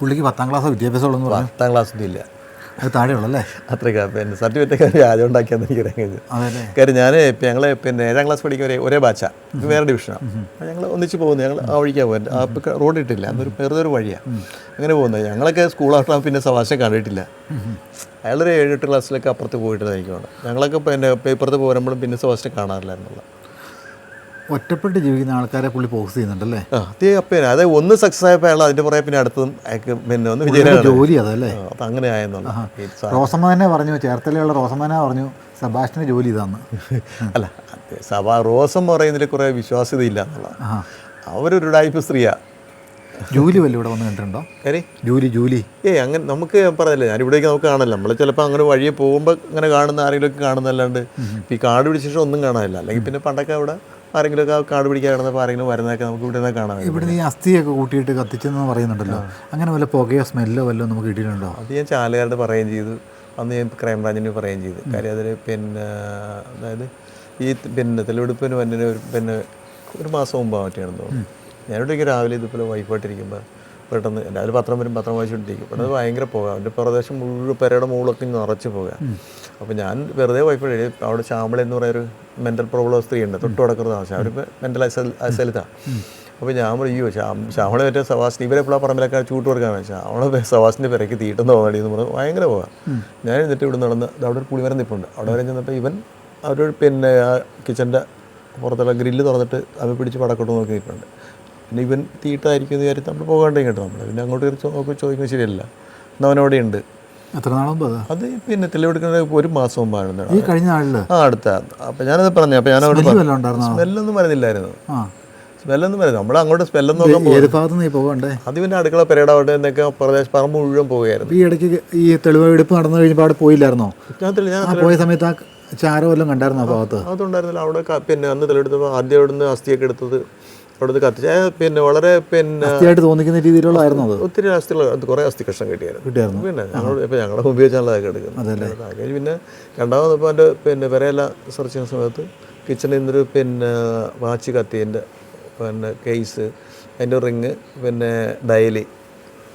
പുള്ളിക്ക് പത്താം ക്ലാസ് വിദ്യാഭ്യാസം ഉള്ളെന്ന് പറഞ്ഞു. പത്താം ക്ലാസ്സൊന്നും ഇല്ല. അത് താഴെയുള്ളല്ലേ അത്രയ്ക്ക് പിന്നെ സർട്ടിഫിക്കറ്റ് ഒക്കെ വ്യാജം ഉണ്ടാക്കിയാന്ന് എനിക്ക് അതെ കഴിഞ്ഞു അതല്ലേ? കാര്യം ഞാൻ ഞങ്ങൾ പിന്നെ ഏഴാം ക്ലാസ് പഠിക്കുന്ന ഒരേ ഒരേ ബാച്ചാണ് വേറെ ഡിവിഷനാണ് ഞങ്ങൾ ഒന്നിച്ച് പോകുന്നത് ഞങ്ങൾ ആ വഴിക്കാണ് പോകുന്നത് ആ റോഡ് ഇട്ടില്ല. അതൊരു വെറുതെ ഒരു വഴിയാണ് അങ്ങനെ പോകുന്നത് ഞങ്ങളൊക്കെ സ്കൂൾ സ്കൂളാട്ടാൻ പിന്നെ സവാശം കണ്ടിട്ടില്ല. അയാളൊരു ഏഴ് എട്ട് ക്ലാസ്സിലൊക്കെ അപ്പുറത്ത് പോയിട്ടായിരിക്കും ഞങ്ങളൊക്കെ പിന്നെ ഇപ്പുറത്ത് പോരുമ്പോഴും പിന്നെ സവാശം കാണാറില്ലായിരുന്നുള്ള ഒറ്റപ്പെട്ട് ജീവിക്കുന്ന ആൾക്കാരെ പുള്ളി ഫോക്കസ് ചെയ്യുന്നുണ്ടല്ലേ? അതേ അപ്പം അത് ഒന്ന് സക്സസ് ആയപ്പോൾ അയാൾ അതിന്റെ പുറകെ പിന്നെ അടുത്തതും അയാൾക്ക് പിന്നെ ഒന്ന് വിജയനാണ് ജോലി അതല്ലേ? അപ്പം അങ്ങനെ ആയെന്നുള്ള. തന്നെ പറഞ്ഞു ചേർത്തലയുള്ള റോസമ്മനെ പറഞ്ഞു സബാഷിന് ജോലി ഇതാന്ന്. അല്ല സഭാ റോസം പറയുന്നതിൽ കുറേ വിശ്വാസ്യത ഇല്ല എന്നുള്ള. അവരൊരു ടൈപ്പ് സ്ത്രീയാ. ജൂലി വല്ല ഇവിടെ വന്ന് കണ്ടിട്ടുണ്ടോ? കാര്യം ജൂലി ജൂലി. ഏ അങ്ങനെ നമുക്ക് പറഞ്ഞില്ല ഞാൻ ഇവിടേക്ക് നമുക്ക് കാണാനല്ല. നമ്മൾ ചിലപ്പോൾ അങ്ങനെ വഴിയെ പോകുമ്പോൾ അങ്ങനെ കാണുന്ന ആരെങ്കിലുമൊക്കെ കാണുന്നല്ലാണ്ട് ഈ കാട് പിടിച്ച ശേഷം ഒന്നും കാണാനില്ല. അല്ലെങ്കിൽ പിന്നെ പണ്ടൊക്കെ അവിടെ ആരെങ്കിലുമൊക്കെ ആ കാട് പിടിക്കാൻ കിടന്നപ്പോൾ ആരെങ്കിലും വരുന്നതൊക്കെ നമുക്ക് ഇവിടെ നിന്ന് കാണാം ഇവിടെ ഈ അസ്ഥിയൊക്കെ കൂട്ടിയിട്ട് കത്തിച്ചെന്ന് പറയുന്നുണ്ടല്ലോ. അങ്ങനെ വല്ല പുകയോ സ്മെല്ലോ വല്ലോ നമുക്ക് കിട്ടിയിട്ടുണ്ടോ? അത് ഞാൻ ചാലുകാരുടെ പറയുകയും ചെയ്തു. അന്ന് ഞാൻ ക്രൈംബ്രാഞ്ചിന് പറയുകയും ചെയ്തു. കാര്യം അതിൽ പിന്നെ അതായത് ഈ പിന്നെ തെളിവെടുപ്പിന് വന്നിന് ഒരു പിന്നെ ഒരു മാസം മുമ്പ് മറ്റാണെന്ന് തോന്നുന്നു. ഞാനിവിടെ രാവിലെ ഇതുപോലെ വൈഫായിട്ടിരിക്കുമ്പോൾ പെട്ടെന്ന് രാവിലെ പത്രം വരും പത്രം വായിച്ചുകൊണ്ടിരിക്കും. പെട്ടെന്ന് ഭയങ്കര പോകാം. അവന്റെ പ്രദേശം മുഴുവൻ പെരയുടെ മുകളിലൊക്കെ നിറച്ച് പോകാം. അപ്പോൾ ഞാൻ വെറുതെ പോയപ്പോഴേ അവിടെ ശ്യാമള എന്ന് പറയുന്ന ഒരു മെന്റൽ പ്രോബ്ലം സ്ത്രീ ഉണ്ട് തൊട്ട് കിടക്കുന്ന താമസം അവരിപ്പോൾ മെന്റൽ അസലിതാണ് അപ്പോൾ ഞാൻ പറയും ശ്യാം ശ്യാമളെ മറ്റേ സവാസിന് ഇവരെ എപ്പോഴാണ് പറമ്പിലൊക്കെ ചൂട്ട് കൊടുക്കാൻ വെച്ചാൽ അവളെ സവാസിന്റെ പെരയ്ക്ക് തീട്ടുന്ന പോകണി എന്ന് പറഞ്ഞു. ഭയങ്കര പോകാം. ഞാൻ എന്നിട്ട് ഇവിടെ നടന്ന് അവിടെ ഒരു പുളിമരം നിൽപ്പുണ്ട് അവിടെ വരെ ചെന്നപ്പോൾ ഇവൻ അവർ പിന്നെ ആ കിച്ചന്റെ പുറത്തുള്ള ഗ്രില്ല് തുറന്നിട്ട് അവ പിടിച്ച് പടക്കോട്ട് നോക്കി നിൽപ്പുണ്ട്. പിന്നെ ഇവൻ തീട്ടായിരിക്കും എന്ന് വിചാരിച്ച് നമ്മൾ പോകാണ്ടേ കേട്ടോ നമ്മൾ പിന്നെ അങ്ങോട്ട് കയറി നോക്കി ചോദിക്കുന്നത് ശരിയല്ല. എന്നാൽ അവനവിടെ ഉണ്ട്. എത്ര നാളും അത്? പിന്നെ തെളിവെടുക്കുന്നത് ഒരു മാസം മുമ്പാണ് ഈ കഴിഞ്ഞ ആ അടുത്ത. അപ്പം ഞാനത് പറഞ്ഞു. അപ്പം ഞാനവിടെ അവിടെ സ്മെല്ലൊന്നും പറയുന്നില്ലായിരുന്നു സ്മെല്ലൊന്നും പറയുന്നത് നമ്മൾ അങ്ങോട്ട് സ്മെല്ലൊന്നും നോക്കാൻ പോകും അത് പിന്നെ അടുക്കള പെരേടാവട്ടെ എന്നൊക്കെ പ്രദേശം പറമ്പ് മുഴുവൻ പോവുകയായിരുന്നു. ഈ ഇടയ്ക്ക് ഈ തെളിവെടുപ്പ് നടന്നു കഴിഞ്ഞപ്പോൾ അവിടെ പോയില്ലായിരുന്നോ? ഞാൻ ഞാൻ പോയ സമയത്ത് ആ ചാരം എല്ലാം കണ്ടായിരുന്നു ആ ഭാഗത്ത്? അതുണ്ടായിരുന്നില്ല അവിടെ പിന്നെ അന്ന് തെളിവെടുത്തപ്പോൾ ആദ്യം അവിടുന്ന് അസ്ഥിയൊക്കെ എടുത്തത് അവിടുന്ന് കത്തിച്ച് പിന്നെ വളരെ പിന്നെ അസ്ഥിയായിട്ട് തോന്നിക്കുന്ന രീതിയിലുള്ളതായിരുന്നു അത്. ഒത്തിരി അസ്ഥികൾ കുറേ അസ്ഥി കഷ്ണം കിട്ടിയായിരുന്നു. കിട്ടിയായിരുന്നു. പിന്നെ ഞങ്ങൾ ഇപ്പോൾ ഞങ്ങളുടെ അതൊക്കെ എടുക്കുന്നത്. അതല്ലേ പിന്നെ രണ്ടാമത് ഇപ്പോൾ എന്റെ പിന്നെ പെരയെല്ലാം സെർച്ച് ചെയ്യുന്ന സമയത്ത് കിച്ചണിൽ നിന്നൊരു പിന്നെ വാച്ച് കത്തിന്റെ പിന്നെ കേസ് അതിന്റെ റിങ് പിന്നെ ഡയലി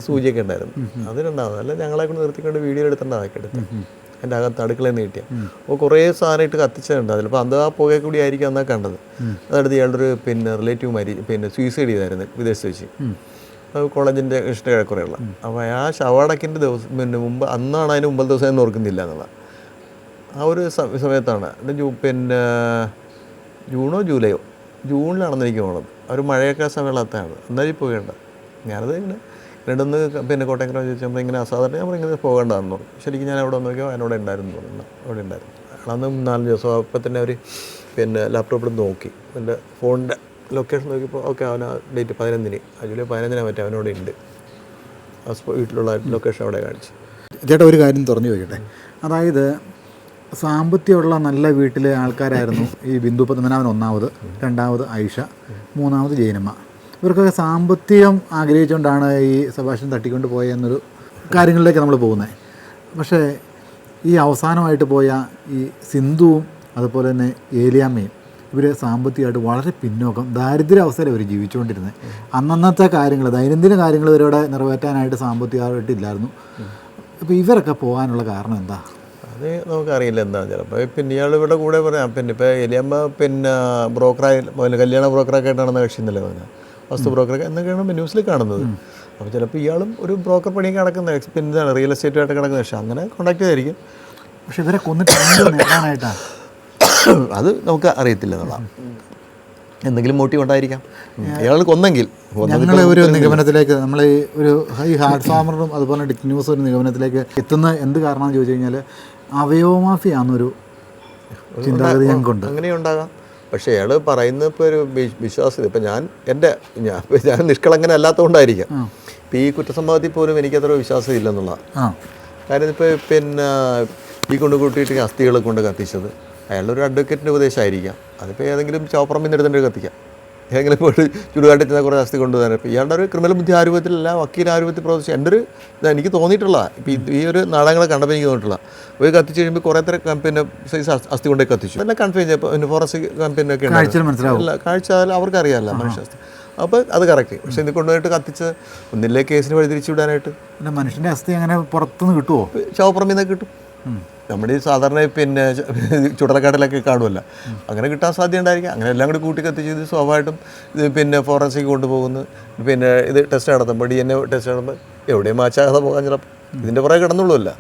സൂചിയൊക്കെ ഉണ്ടായിരുന്നു. അത് രണ്ടാമത്. അല്ല ഞങ്ങളെ കൊണ്ട് നിർത്തിക്കൊണ്ട് വീഡിയോ എടുത്തിട്ടുണ്ട് അതൊക്കെ എടുത്ത്. എന്റെ അകത്ത് അടുക്കളയിൽ നിന്ന് കിട്ടിയ. അപ്പോൾ കുറേ സാധനമായിട്ട് അതിൽ അതിലിപ്പോൾ അത് ആ പുകയെ കൂടി ആയിരിക്കും അന്നാ കണ്ടത്. അതടുത്ത് ഇയാളുടെ ഒരു പിന്നെ റിലേറ്റീവ് മരി പിന്നെ സൂയിസൈഡ് ചെയ്തായിരുന്നു വിദേശത്ത് വെച്ച്. അത് കോളേജിന്റെ ഇഷ്ട കിഴക്കുറയുള്ള അപ്പോൾ ആ ഷവാടക്കിന്റെ ദിവസം പിന്നെ മുമ്പ് അന്നാണ് അതിന് മുമ്പത്തെ ദിവസം എന്ന് ഓർക്കുന്നില്ല എന്നുള്ള ആ ഒരു സമയത്താണ്. ജൂ പിന്നെ ജൂണോ ജൂലൈയോ? ജൂണിലാണെന്ന് എനിക്ക് തോന്നുന്നത്. ഒരു മഴയൊക്കെ സമയമുള്ളതാണ് എന്നാലും പോകേണ്ട ഞാനത് ഇങ്ങനെ രണ്ടൊന്ന് പിന്നെ കോട്ടയം ക്രോസ് ചോദിച്ചപ്പോൾ ഇങ്ങനെ അസാധാരണ ഞാൻ ഇങ്ങനെ പോകേണ്ടതെന്ന് പറഞ്ഞു. ശരിക്കും ഞാൻ അവിടെ നോക്കിയോ എന്നോട് ഉണ്ടായിരുന്നു പറഞ്ഞു. അവിടെ ഉണ്ടായിരുന്നു. അന്ന് നാലഞ്ച് ദിവസം അപ്പം തന്നെ അവർ പിന്നെ ലാപ്ടോപ്പിൽ നോക്കി. എന്റെ ഫോണിന്റെ ലൊക്കേഷൻ നോക്കിയപ്പോൾ ഓക്കെ അവൻ ആ ഡേറ്റ് പതിനൊന്നിന് ജൂലൈ പതിനഞ്ചിനാണ് മറ്റേ അവനോട് ഉണ്ട്. വീട്ടിലുള്ള ലൊക്കേഷൻ അവിടെ കാണിച്ചു. ചേട്ടാ ഒരു കാര്യം തുറന്നു ചോദിക്കട്ടെ? അതായത് സാമ്പത്തികമുള്ള നല്ല വീട്ടിലെ ആൾക്കാരായിരുന്നു ഈ ബിന്ദു പത്മനാഭൻ ഒന്നാമത് രണ്ടാമത് ഐഷ മൂന്നാമത് ജയനമ്മ. ഇവർക്കൊക്കെ സാമ്പത്തികം ആഗ്രഹിച്ചുകൊണ്ടാണ് ഈ സഭാഷൻ തട്ടിക്കൊണ്ട് പോയ എന്നൊരു കാര്യങ്ങളിലേക്ക് നമ്മൾ പോകുന്നത്. പക്ഷേ ഈ അവസാനമായിട്ട് പോയ ഈ സിന്ധുവും അതുപോലെ തന്നെ ഏലിയാമ്മയും ഇവർ സാമ്പത്തികമായിട്ട് വളരെ പിന്നോക്കം ദാരിദ്ര്യ അവസ്ഥയിൽ അവർ ജീവിച്ചുകൊണ്ടിരുന്നത്. അന്നന്നത്തെ കാര്യങ്ങൾ ദൈനംദിന കാര്യങ്ങൾ ഇവരോടെ നിറവേറ്റാനായിട്ട് സാമ്പത്തികമായിട്ട് ഇല്ലായിരുന്നു. അപ്പോൾ ഇവരൊക്കെ പോകാനുള്ള കാരണം എന്താ? അത് നമുക്കറിയില്ല എന്താ ചിലപ്പോൾ പിന്നെ ഇയാൾ ഇവിടെ കൂടെ പറയാം പിന്നെ ഇപ്പോൾ എലിയമ്മ പിന്നെ ബ്രോക്കറായി കല്യാണ ബ്രോക്കറൊക്കെ ആയിട്ടാണെന്ന് കക്ഷിന്നല്ലേ പറഞ്ഞത്? വസ്തു ബ്രോക്കറൊക്കെ എന്നൊക്കെയാണ് ന്യൂസിൽ കാണുന്നത്. അപ്പോൾ ചിലപ്പോൾ ഇയാളും ഒരു ബ്രോക്കർ പണിയൊക്കെ നടക്കുന്ന പിന്നെ ഇതാണ് റിയൽ എസ്റ്റേറ്റുമായിട്ട് കിടക്കുന്ന പക്ഷേ അങ്ങനെ കോണ്ടാക്ട് ചെയ്തായിരിക്കും. പക്ഷെ ഇവരെ കൊന്നിട്ട് നേടാനായിട്ടാണ് അത് നമുക്ക് അറിയത്തില്ല എന്നുള്ള. എന്തെങ്കിലും മോട്ടീവ് ഉണ്ടായിരിക്കാം. ഇയാൾ കൊന്നെങ്കിൽ. ഞങ്ങൾ ഒരു നിഗമനത്തിലേക്ക് നമ്മൾ ഈ ഒരു ഹൈ ഹാർഡ് ഫാമറും അതുപോലെ ഡിക് ന്യൂസ് ഒരു നിഗമനത്തിലേക്ക് എത്തുന്ന എന്ത് കാരണമെന്ന് ചോദിച്ചു കഴിഞ്ഞാൽ അവയവമാഫിയാന്നൊരു ചിന്താഗതി ഞങ്ങൾക്കുണ്ട്. അങ്ങനെ ഉണ്ടാകാം. പക്ഷേ അയാൾ പറയുന്ന ഇപ്പോൾ ഒരു വിശ്വാസം വിശ്വാസ്യത ഇപ്പം ഞാൻ എന്റെ ഞാൻ ഞാൻ നിഷ്കളങ്കന അല്ലാത്തതുകൊണ്ടായിരിക്കാം ഇപ്പം ഈ കുറ്റസംഭവത്തിൽ പോലും എനിക്കത്ര വിശ്വാസം ഇല്ലെന്നുള്ള. കാര്യം ഇപ്പോൾ പിന്നെ ഈ കൊണ്ട് കൂട്ടിയിട്ട് അസ്ഥികളെ കൊണ്ട് കത്തിച്ചത്. അയാളൊരു അഡ്വക്കേറ്റിന്റെ ഉപദേശമായിരിക്കാം അതിപ്പോൾ ഏതെങ്കിലും എടുത്തിട്ട് കത്തിക്കാം. എങ്ങനെ പോയിട്ട് ചുടുകാട്ടിൽ ചെന്നാൽ കുറേ അസ്ഥി കൊണ്ടുവരാൻ ഇപ്പോൾ ഇയാളുടെ ഒരു ക്രിമിനൽ ബുദ്ധി ആരൂപത്തിലല്ല വക്കീൽ ആരൂപത്തിൽ പ്രവർത്തിച്ചു എന്റെ ഒരു എനിക്ക് തോന്നിയിട്ടുള്ള ഇപ്പോൾ ഈ ഒരു നാടകങ്ങളെ കണ്ടപ്പോൾ എനിക്ക് തോന്നിയിട്ടുള്ള. ഒരു കത്തിച്ച് കഴിയുമ്പോൾ കുറേ തരം ക- പിന്നെ സൈസ് അസ്ഥി കൊണ്ടേ കത്തിച്ചു. എല്ലാം കൺഫ്യൂസ് ചെയ്യും ഫോറൻസിക് കമ്പനിയൊക്കെ അല്ല കാഴ്ച അവർക്കറിയാമല്ല മനുഷ്യാസ്തി അപ്പോൾ അത് കറക്റ്റ് പക്ഷേ ഇത് കൊണ്ടുപോയിട്ട് കത്തിച്ച് ഒന്നില്ലേ കേസിന് വഴി തിരിച്ചു വിടാനായിട്ട്? മനുഷ്യന്റെ അസ്ഥി അങ്ങനെ പുറത്തുനിന്ന് കിട്ടുമോ ശവപ്പുറമിൽ നിന്ന് കിട്ടും. നമ്മുടെ ഈ സാധാരണ പിന്നെ ചുടലക്കാട്ടിലൊക്കെ കാണുമല്ലോ. അങ്ങനെ കിട്ടാൻ സാധ്യത ഉണ്ടായിരിക്കും. അങ്ങനെ എല്ലാം കൂടി കൂട്ടി കത്തിച്ച് ഇത് സ്വാഭാവികമായിട്ടും ഇത് പിന്നെ ഫോറൻസിക് കൊണ്ടുപോകുന്നു. പിന്നെ ഇത് ടെസ്റ്റ് നടത്തുമ്പോൾ ഡി എൻ എ ടെസ്റ്റ് നടത്തുമ്പോൾ എവിടെയും മാച്ചാകാതെ പോകാൻ ചിലപ്പോൾ ഇതിന്റെ പുറകെ കിടന്നുള്ളൂല്ല.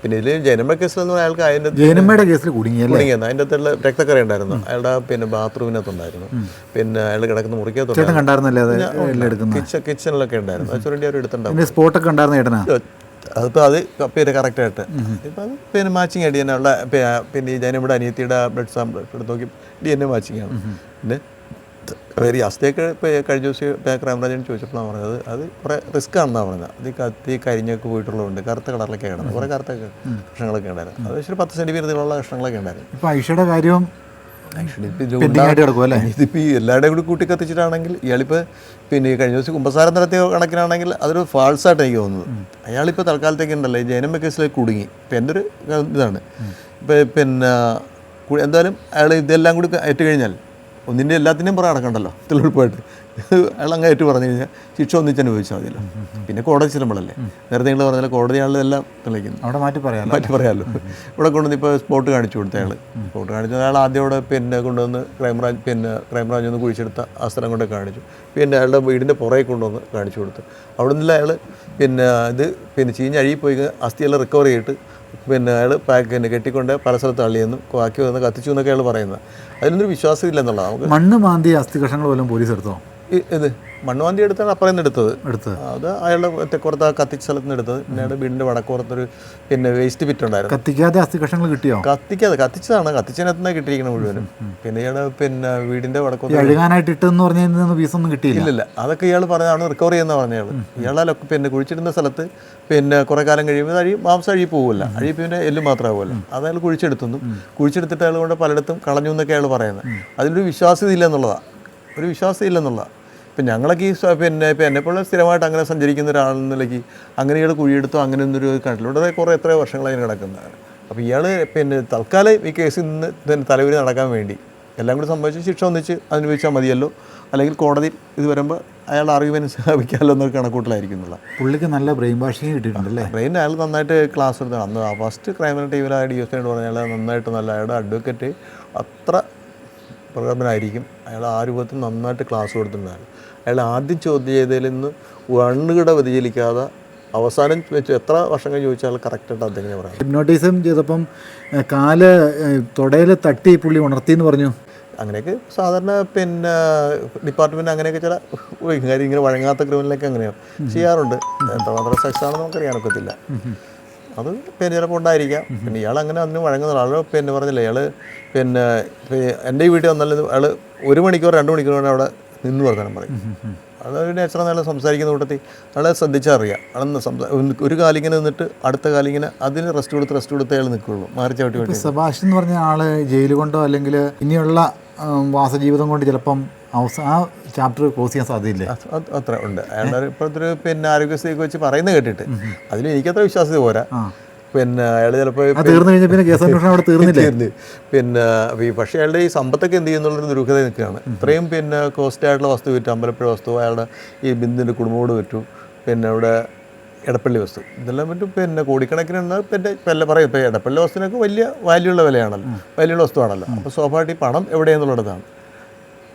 പിന്നെ ഇതിൽ ജനമ കേസിലെന്ന് പറഞ്ഞാൽ അയാൾക്ക് അതിന്റെ ജനമയുടെ കേസിൽ കുടുങ്ങിയത് അതിന്റെ അകത്തുള്ള രക്തക്കറി ഉണ്ടായിരുന്നു അയാളുടെ പിന്നെ ബാത്റൂമിനകത്തുണ്ടായിരുന്നു പിന്നെ അയാൾ കിടക്കുന്ന മുറിക്കകത്തുണ്ടായിരുന്നു കിച്ചണിലൊക്കെ ഉണ്ടായിരുന്നു. സ്പോട്ടൊക്കെ ഉണ്ടായിരുന്നു അതിപ്പോൾ അത് പിന്നെ കറക്റ്റായിട്ട് ഇപ്പം അത് പിന്നെ മാച്ചിങ് ആയിട്ട് ഉള്ള പിന്നെ ഈ ജനയുടെ അനിയത്തിയുടെ ബ്ലഡ് സാമ്പിൾ എടുത്ത് നോക്കി ഡി എൻ എ മാച്ചിങ് ആണ്. പിന്നെ വേറെ അസ്തയൊക്കെ ഇപ്പോൾ കഴിഞ്ഞ ദിവസം ഇപ്പോൾ ക്രൈംബ്രാഞ്ചിന് ചോദിച്ചപ്പോഴാണ് പറഞ്ഞത്. അത് കുറേ റിസ്ക് ആണെന്നാണ് പറഞ്ഞത്. അത് കത്തി കരിഞ്ഞൊക്കെ പോയിട്ടുള്ളതുകൊണ്ട് കറുത്ത കളറിലൊക്കെ കിടന്നു കുറേ കറുത്തൊക്കെ കഷ്ണങ്ങളൊക്കെ ഉണ്ടായിരുന്നു. അത് പക്ഷേ പത്ത് സെന്റിമീറ്റർ നീളമുള്ള കഷ്ണങ്ങളൊക്കെ ഉണ്ടായിരുന്നു. ഇപ്പം ഐഷയുടെ കാര്യവും ഇതിപ്പോൾ ഈ എല്ലാവരുടെയും കൂടി കൂട്ടി കത്തിച്ചിട്ടാണെങ്കിൽ ഇയാളിപ്പോൾ പിന്നെ ഈ കഴിഞ്ഞ ദിവസം കുമ്പസാരം നടത്തിയ കണക്കിനാണെങ്കിൽ അതൊരു ഫാൾസായിട്ട് എനിക്ക് തോന്നുന്നത്. അയാളിപ്പോൾ തൽക്കാലത്തേക്ക് ഉണ്ടല്ലോ ഈ ജനമ കേസിലേക്ക് കുടുങ്ങി. ഇപ്പം എന്റെ ഒരു ഇതാണ് ഇപ്പം പിന്നെ എന്തായാലും അയാൾ ഇതെല്ലാം കൂടി ഏറ്റുകഴിഞ്ഞാൽ ഒന്നിന്റെ എല്ലാത്തിന്റെയും പുറകെ നടക്കണ്ടല്ലോ. തെളിവെടുപ്പായിട്ട് അയാൾ അങ്ങ് ഏറ്റു പറഞ്ഞു കഴിഞ്ഞാൽ ശിക്ഷ ഒന്നിച്ച് അനുഭവിച്ചാൽ മതിയല്ലോ. പിന്നെ കോടതി ചെല്ലുമ്പോഴല്ലേ. നേരത്തെ നിങ്ങൾ പറഞ്ഞാൽ കോടതിയാണല്ലോ എല്ലാം തെളിയിക്കുന്നു. അവിടെ മാറ്റി പറയാമല്ലോ മാറ്റി പറയാമല്ലോ ഇവിടെ കൊണ്ടുവന്ന് ഇപ്പോൾ സ്പോട്ട് കാണിച്ചു കൊടുത്ത അയാൾ സ്പോട്ട് കാണിച്ചത് അയാൾ ആദ്യം അവിടെ പിന്നെ കൊണ്ടുവന്ന് ക്രൈംബ്രാഞ്ച് പിന്നെ ക്രൈംബ്രാഞ്ച് ഒന്ന് കുഴിച്ചെടുത്ത ആ സ്ഥലം കൊണ്ട് കാണിച്ചു. പിന്നെ അയാളുടെ വീടിന്റെ പുറകെ കൊണ്ടുവന്ന് കാണിച്ചു കൊടുത്തു. അവിടെ നിന്നുള്ള അയാൾ പിന്നെ ഇത് പിന്നെ ചീഞ്ഞ് അഴുകി പോയി അസ്ഥിയെല്ലാം റിക്കവർ ചെയ്തിട്ട് പിന്നെ അയാൾ പാക്ക് പിന്നെ കെട്ടിക്കൊണ്ട് പല സ്ഥലത്ത് തള്ളിയെന്നും ബാക്കി വന്ന് കത്തിച്ചു എന്നൊക്കെ അയാൾ പറയുന്നത്. അതിനൊരു വിശ്വാസം ഇല്ല എന്നുള്ളതാണ്. നമുക്ക് മണ്ണ് മാന്തി അസ്ഥി കഷങ്ങൾ പോലും പോലീസ് എടുത്തോ? ഇത് മണ്ണുവാന്തി എടുത്താണ് അപ്പുറം നിന്ന് എടുത്തത്. എടുത്തത് അത് അയാളുടെ തെക്കുറത്ത് ആ കത്തിച്ച സ്ഥലത്ത് നിന്ന് എടുത്തത്. പിന്നെ അയാളുടെ വീടിന്റെ വടക്കുറത്തൊരു പിന്നെ വേസ്റ്റ് പിറ്റ് ഉണ്ടായിരുന്നു. കത്തിക്കാതെ അസ്ഥി കിട്ടിയോ? കത്തിക്കാതെ കത്തിച്ചതാണ്. കത്തിച്ചതിനകത്ത് നിന്ന് കിട്ടിയിരിക്കുന്നത് മുഴുവനും. പിന്നെ ഇയാൾ പിന്നെ വീടിന്റെ വടക്കുറത്ത് അഴുകാനായിട്ട് ഇട്ടെന്ന് പറഞ്ഞ പീസൊന്നും കിട്ടിയില്ല. ഇല്ല അതൊക്കെ ഇയാൾ പറഞ്ഞതാണ് റിക്കവർ ചെയ്യുന്ന പറഞ്ഞ ഇയാൾ ഇയാളെ പിന്നെ കുഴിച്ചിടുന്ന സ്ഥലത്ത് പിന്നെ കുറെ കാലം കഴിയുമ്പോൾ അഴി മാംസം അഴി പോകില്ല അഴി പിന്നെ എല്ല് മാത്രമാകുമല്ലോ അത് അയാൾ കുഴിച്ചെടുത്തുന്നു കുഴിച്ചെടുത്തിട്ട് അയാൾ കൊണ്ട് പലയിടത്തും കളഞ്ഞു എന്നൊക്കെ അയാൾ പറയുന്നത്. അതിലൊരു വിശ്വാസ്യത ഇല്ല എന്നുള്ളതാണ് ഒരു വിശ്വാസം ഇല്ല എന്നുള്ളതാണ് ഇപ്പം ഞങ്ങളൊക്കെ ഈ പിന്നെ ഇപ്പം എന്നെപ്പോലെ സ്ഥിരമായിട്ട് അങ്ങനെ സഞ്ചരിക്കുന്ന ഒരാളെന്ന നിലയ്ക്ക് അങ്ങനെ ഇയാൾ കുഴിയെടുത്തോ അങ്ങനെ ഒന്നൊരു ഇവിടെ കുറേ എത്ര വർഷങ്ങളായി കിടക്കുന്നതാണ് അപ്പോൾ ഇയാൾ പിന്നെ തൽക്കാലം ഈ കേസിൽ നിന്ന് തന്നെ തലവരി നടക്കാൻ വേണ്ടി എല്ലാം കൂടി സംഭവിച്ച് ശിക്ഷ ഒന്നിച്ച് അനുഭവിച്ചാൽ മതിയല്ലോ. അല്ലെങ്കിൽ കോടതി ഇത് വരുമ്പോൾ അയാൾ അറിവിന് സ്ഥാപിക്കാമല്ലോ എന്നൊരു കണക്കൂട്ടിലായിരിക്കുന്നുള്ള. പുള്ളിക്ക് നല്ല ബ്രെയിൻ വാഷിങ് കിട്ടിയിട്ടുണ്ടല്ലേ? ബ്രെയിൻ അയാൾ നന്നായിട്ട് ക്ലാസ് എടുത്താണ്. അന്ന് ഫസ്റ്റ് ക്രൈമിനൽ ടീമിലായ ഡി എസ് എന്ന് പറഞ്ഞാൽ നന്നായിട്ട് നല്ല അയാളുടെ അഡ്വക്കേറ്റ് അത്ര പ്രഗത്ഭനായിരിക്കും അയാൾ ആ രൂപത്തിൽ നന്നായിട്ട് ക്ലാസ് കൊടുത്തിട്ടുണ്ടായിരുന്നു അയാൾ ആദ്യം ചോദ്യം ചെയ്തതിൽ നിന്ന് വണ്ണുകിട വ്യതിചലിക്കാതെ അവസാനം വെച്ച് എത്ര വർഷം കഴിഞ്ഞ് ചോദിച്ചാൽ കറക്റ്റായിട്ട് അദ്ദേഹം പറയാം ഹിപ്നോട്ടിസം ചെയ്തപ്പം കാൽ തൊടയിൽ തട്ടി പുള്ളി ഉണർത്തി എന്ന് പറഞ്ഞു. അങ്ങനെയൊക്കെ സാധാരണ പിന്നെ ഡിപ്പാർട്ട്മെന്റ് അങ്ങനെയൊക്കെ ചില കാര്യം ഇങ്ങനെ വഴങ്ങാത്ത ക്രിമിനലൊക്കെ അങ്ങനെയാണ് ചെയ്യാറുണ്ട്. എത്രമാത്രം സെക്സ് ആണെന്ന് നമുക്കറിയാനൊക്കത്തില്ല അത് പിന്നെ ചിലപ്പോൾ ഉണ്ടായിരിക്കാം. പിന്നെ ഇയാൾ അങ്ങനെ അതിന് വഴങ്ങുന്ന ആൾ പിന്നെ പറഞ്ഞില്ല ഇയാൾ പിന്നെ എന്റെ വീട്ടിൽ വന്നാലും അയാൾ ഒരു മണിക്കൂർ രണ്ട് മണിക്കൂർ വേണം അവിടെ നിന്ന് വർത്തമാനം പറയും. അതൊരു നേച്ചർ നല്ല സംസാരിക്കുന്ന കൂട്ടത്തിൽ അയാളെ ശ്രദ്ധിച്ചറിയാം അയാളെന്ന് സംസാ ഒരു- കാലിങ്ങനെ നിന്നിട്ട് അടുത്ത കാലിങ്ങനെ അതിന് റെസ്റ്റ് കൊടുത്ത് റെസ്റ്റ് കൊടുത്ത് അയാൾ നിൽക്കുകയുള്ളൂ മാറി ചവിട്ടി സബാഷ് എന്ന് പറഞ്ഞ ആൾ ജയിൽ കൊണ്ടോ അല്ലെങ്കിൽ ഇനിയുള്ള വാസജീവിതം കൊണ്ട് ചിലപ്പം ആ ചാപ്റ്റർ ക്ലോസ് ചെയ്യാൻ സാധ്യതയില്ലേ? അത് അത് അത്ര ഉണ്ട്. അയാളുടെ ഇപ്പോഴത്തെ പിന്നെ ആരോഗ്യസ്ഥിതിയൊക്കെ വെച്ച് പറയുന്നത് കേട്ടിട്ട്. അതിൽ എനിക്കത്ര വിശ്വാസ്യത പോരാ. പിന്നെ അയാൾ ചിലപ്പോൾ തീർന്നു കഴിഞ്ഞാൽ പിന്നെ കേസ് അന്വേഷണം അവിടെ തീർന്നില്ല? പിന്നെ ഈ പക്ഷേ അയാളുടെ ഈ സമ്പത്തൊക്കെ എന്ത് ചെയ്യുന്നുള്ളൊരു ദുരൂഹത നിൽക്കുകയാണ്. ഇത്രയും പിന്നെ കോസ്റ്റ് ആയിട്ടുള്ള വസ്തു വിറ്റു. അമ്പലപ്പുഴ വസ്തു അയാളുടെ ഈ ബിന്ദുവിന്റെ കുടുംബോട് വിറ്റു. പിന്നെ അവിടെ ഇടപ്പള്ളി വസ്തു. ഇതെല്ലാം പറ്റും പിന്നെ കോടിക്കണക്കിന് പിന്നെ പല പറയും. ഇപ്പോൾ എടപ്പള്ളി വസ്തുവിനൊക്കെ വലിയ വാല്യൂ ഉള്ള വിലയാണല്ലോ. വാല്യൂ ഉള്ള വസ്തുവാണല്ലോ. അപ്പോൾ സ്വാഭാവികമായിട്ട് ഈ പണം എവിടെയെന്നുള്ളിടത്താണ്.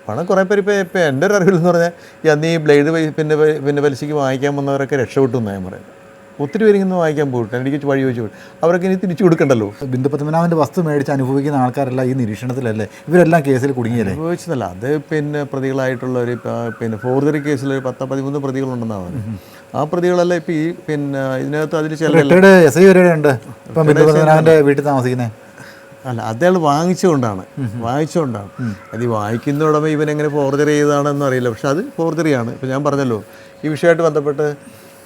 പണം കുറേ പേര് ഇപ്പോൾ ഇപ്പോൾ എന്റെ ഒരു അറിവിൽ എന്ന് പറഞ്ഞാൽ ഈ അന്ന് ഈ ബ്ലേഡ് പിന്നെ പിന്നെ പലിശയ്ക്ക് വാങ്ങിക്കാൻ വന്നവരൊക്കെ രക്ഷപ്പെട്ടു എന്നാണ് ഞാൻ പറയുന്നത്. ഒത്തിരി പേര് ഇങ്ങനെ വാങ്ങിക്കാൻ പോയിട്ട് എനിക്ക് വഴി ചോദിച്ചു പോയി. അവരൊക്കെ ഇനി തിരിച്ചു കൊടുക്കണ്ടല്ലോ? ബിന്ദു പത്മനാഭന്റെ വസ്തു മേടിച്ച് അനുഭവിക്കുന്ന ആൾക്കാരല്ല ഈ നിരീക്ഷണത്തിലല്ലേ? ഇവരെല്ലാം കേസിൽ കുടുങ്ങിയല്ലേ? അനുഭവിച്ചതല്ല. അത് പിന്നെ പ്രതികളായിട്ടുള്ളവർ ഒരു പിന്നെ ഫോർജറി കേസിൽ ഒരു പത്ത് പതിമൂന്ന് പ്രതികളുണ്ടെന്നാണ് പറഞ്ഞത്. ആ പ്രതികളല്ല ഇപ്പം ഈ പിന്നെ ഇതിനകത്ത് അതിൽ ചില റിട്ടയർഡ് എസ് ഐ വരെയുണ്ട്. ഇപ്പം ബിന്ദു പത്മനാഭന്റെ വീട്ടിൽ താമസിക്കുന്നത് അല്ല അതയാൾ വാങ്ങിച്ചുകൊണ്ടാണ് വാങ്ങിച്ചുകൊണ്ടാണ് അത് ഈ ഇവൻ എങ്ങനെ ഫോർജറി ചെയ്തതാണെന്ന് അറിയില്ല. പക്ഷെ അത് ഫോർജറിയാണ് ഇപ്പം ഞാൻ പറഞ്ഞല്ലോ ഈ വിഷയമായിട്ട് ബന്ധപ്പെട്ട്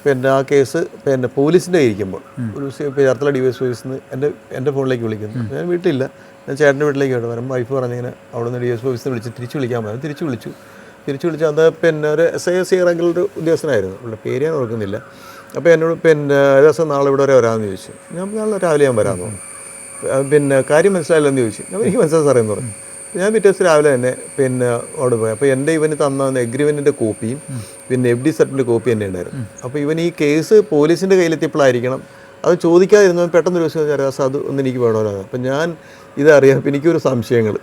പിന്നെ ആ കേസ് പിന്നെ പോലീസിന്റെ ഇരിക്കുമ്പോൾ ഒരു ചേർത്തല ഡി എസ് ഓഫീസിൽ നിന്ന് എന്റെ എന്റെ ഫോണിലേക്ക് വിളിക്കുന്നു. ഞാൻ വീട്ടിലില്ല. ഞാൻ ചേട്ടന്റെ വീട്ടിലേക്ക് വരുമ്പോൾ വൈഫ് പറഞ്ഞിങ്ങനെ അവിടെ നിന്ന് ഡി എസ് ഓഫീസിൽ നിന്ന് വിളിച്ച് തിരിച്ച് വിളിക്കാൻ പറഞ്ഞു. തിരിച്ച് വിളിച്ചു. തിരിച്ചു വിളിച്ച് അന്ന് പിന്നെ ഒരു എസ് ഐ സി റാങ്കിലൊരു ഉദ്യോഗസ്ഥനായിരുന്നു. അവളുടെ പേര് ഞാൻ ഓർക്കുന്നില്ല. അപ്പോൾ എന്നോട് പിന്നെ ഒരു ദിവസം നാളെ ഇവിടെ വരെ വരാമെന്ന് ചോദിച്ചു. ഞാൻ നാളെ രാവിലെ ഞാൻ വരാമെന്ന് ആ, പിന്നെ കാര്യം മനസ്സിലായില്ലെന്ന് ചോദിച്ചു. ഞാൻ എനിക്ക് മനസ്സിലായി സാറേ എന്ന് പറഞ്ഞു. ഞാൻ പിറ്റേ ദിവസം രാവിലെ തന്നെ പിന്നെ അവിടെ പോയി. അപ്പോൾ എന്റെ ഇവന് തന്ന എഗ്രിമെന്റിന്റെ കോപ്പിയും പിന്നെ എഫ് ഡി സർട്ടിന്റെ കോപ്പി തന്നെ ഉണ്ടായിരുന്നു. അപ്പോൾ ഇവൻ ഈ കേസ് പോലീസിന്റെ കയ്യിലെത്തിയപ്പോഴായിരിക്കണം. അത് ചോദിക്കാതിരുന്നവൻ പെട്ടെന്ന് ഒരു രാസ അത് ഒന്ന് എനിക്ക് വേണമല്ലോ അപ്പം ഞാൻ ഇതറിയാം. അപ്പം എനിക്കൊരു സംശയങ്ങൾ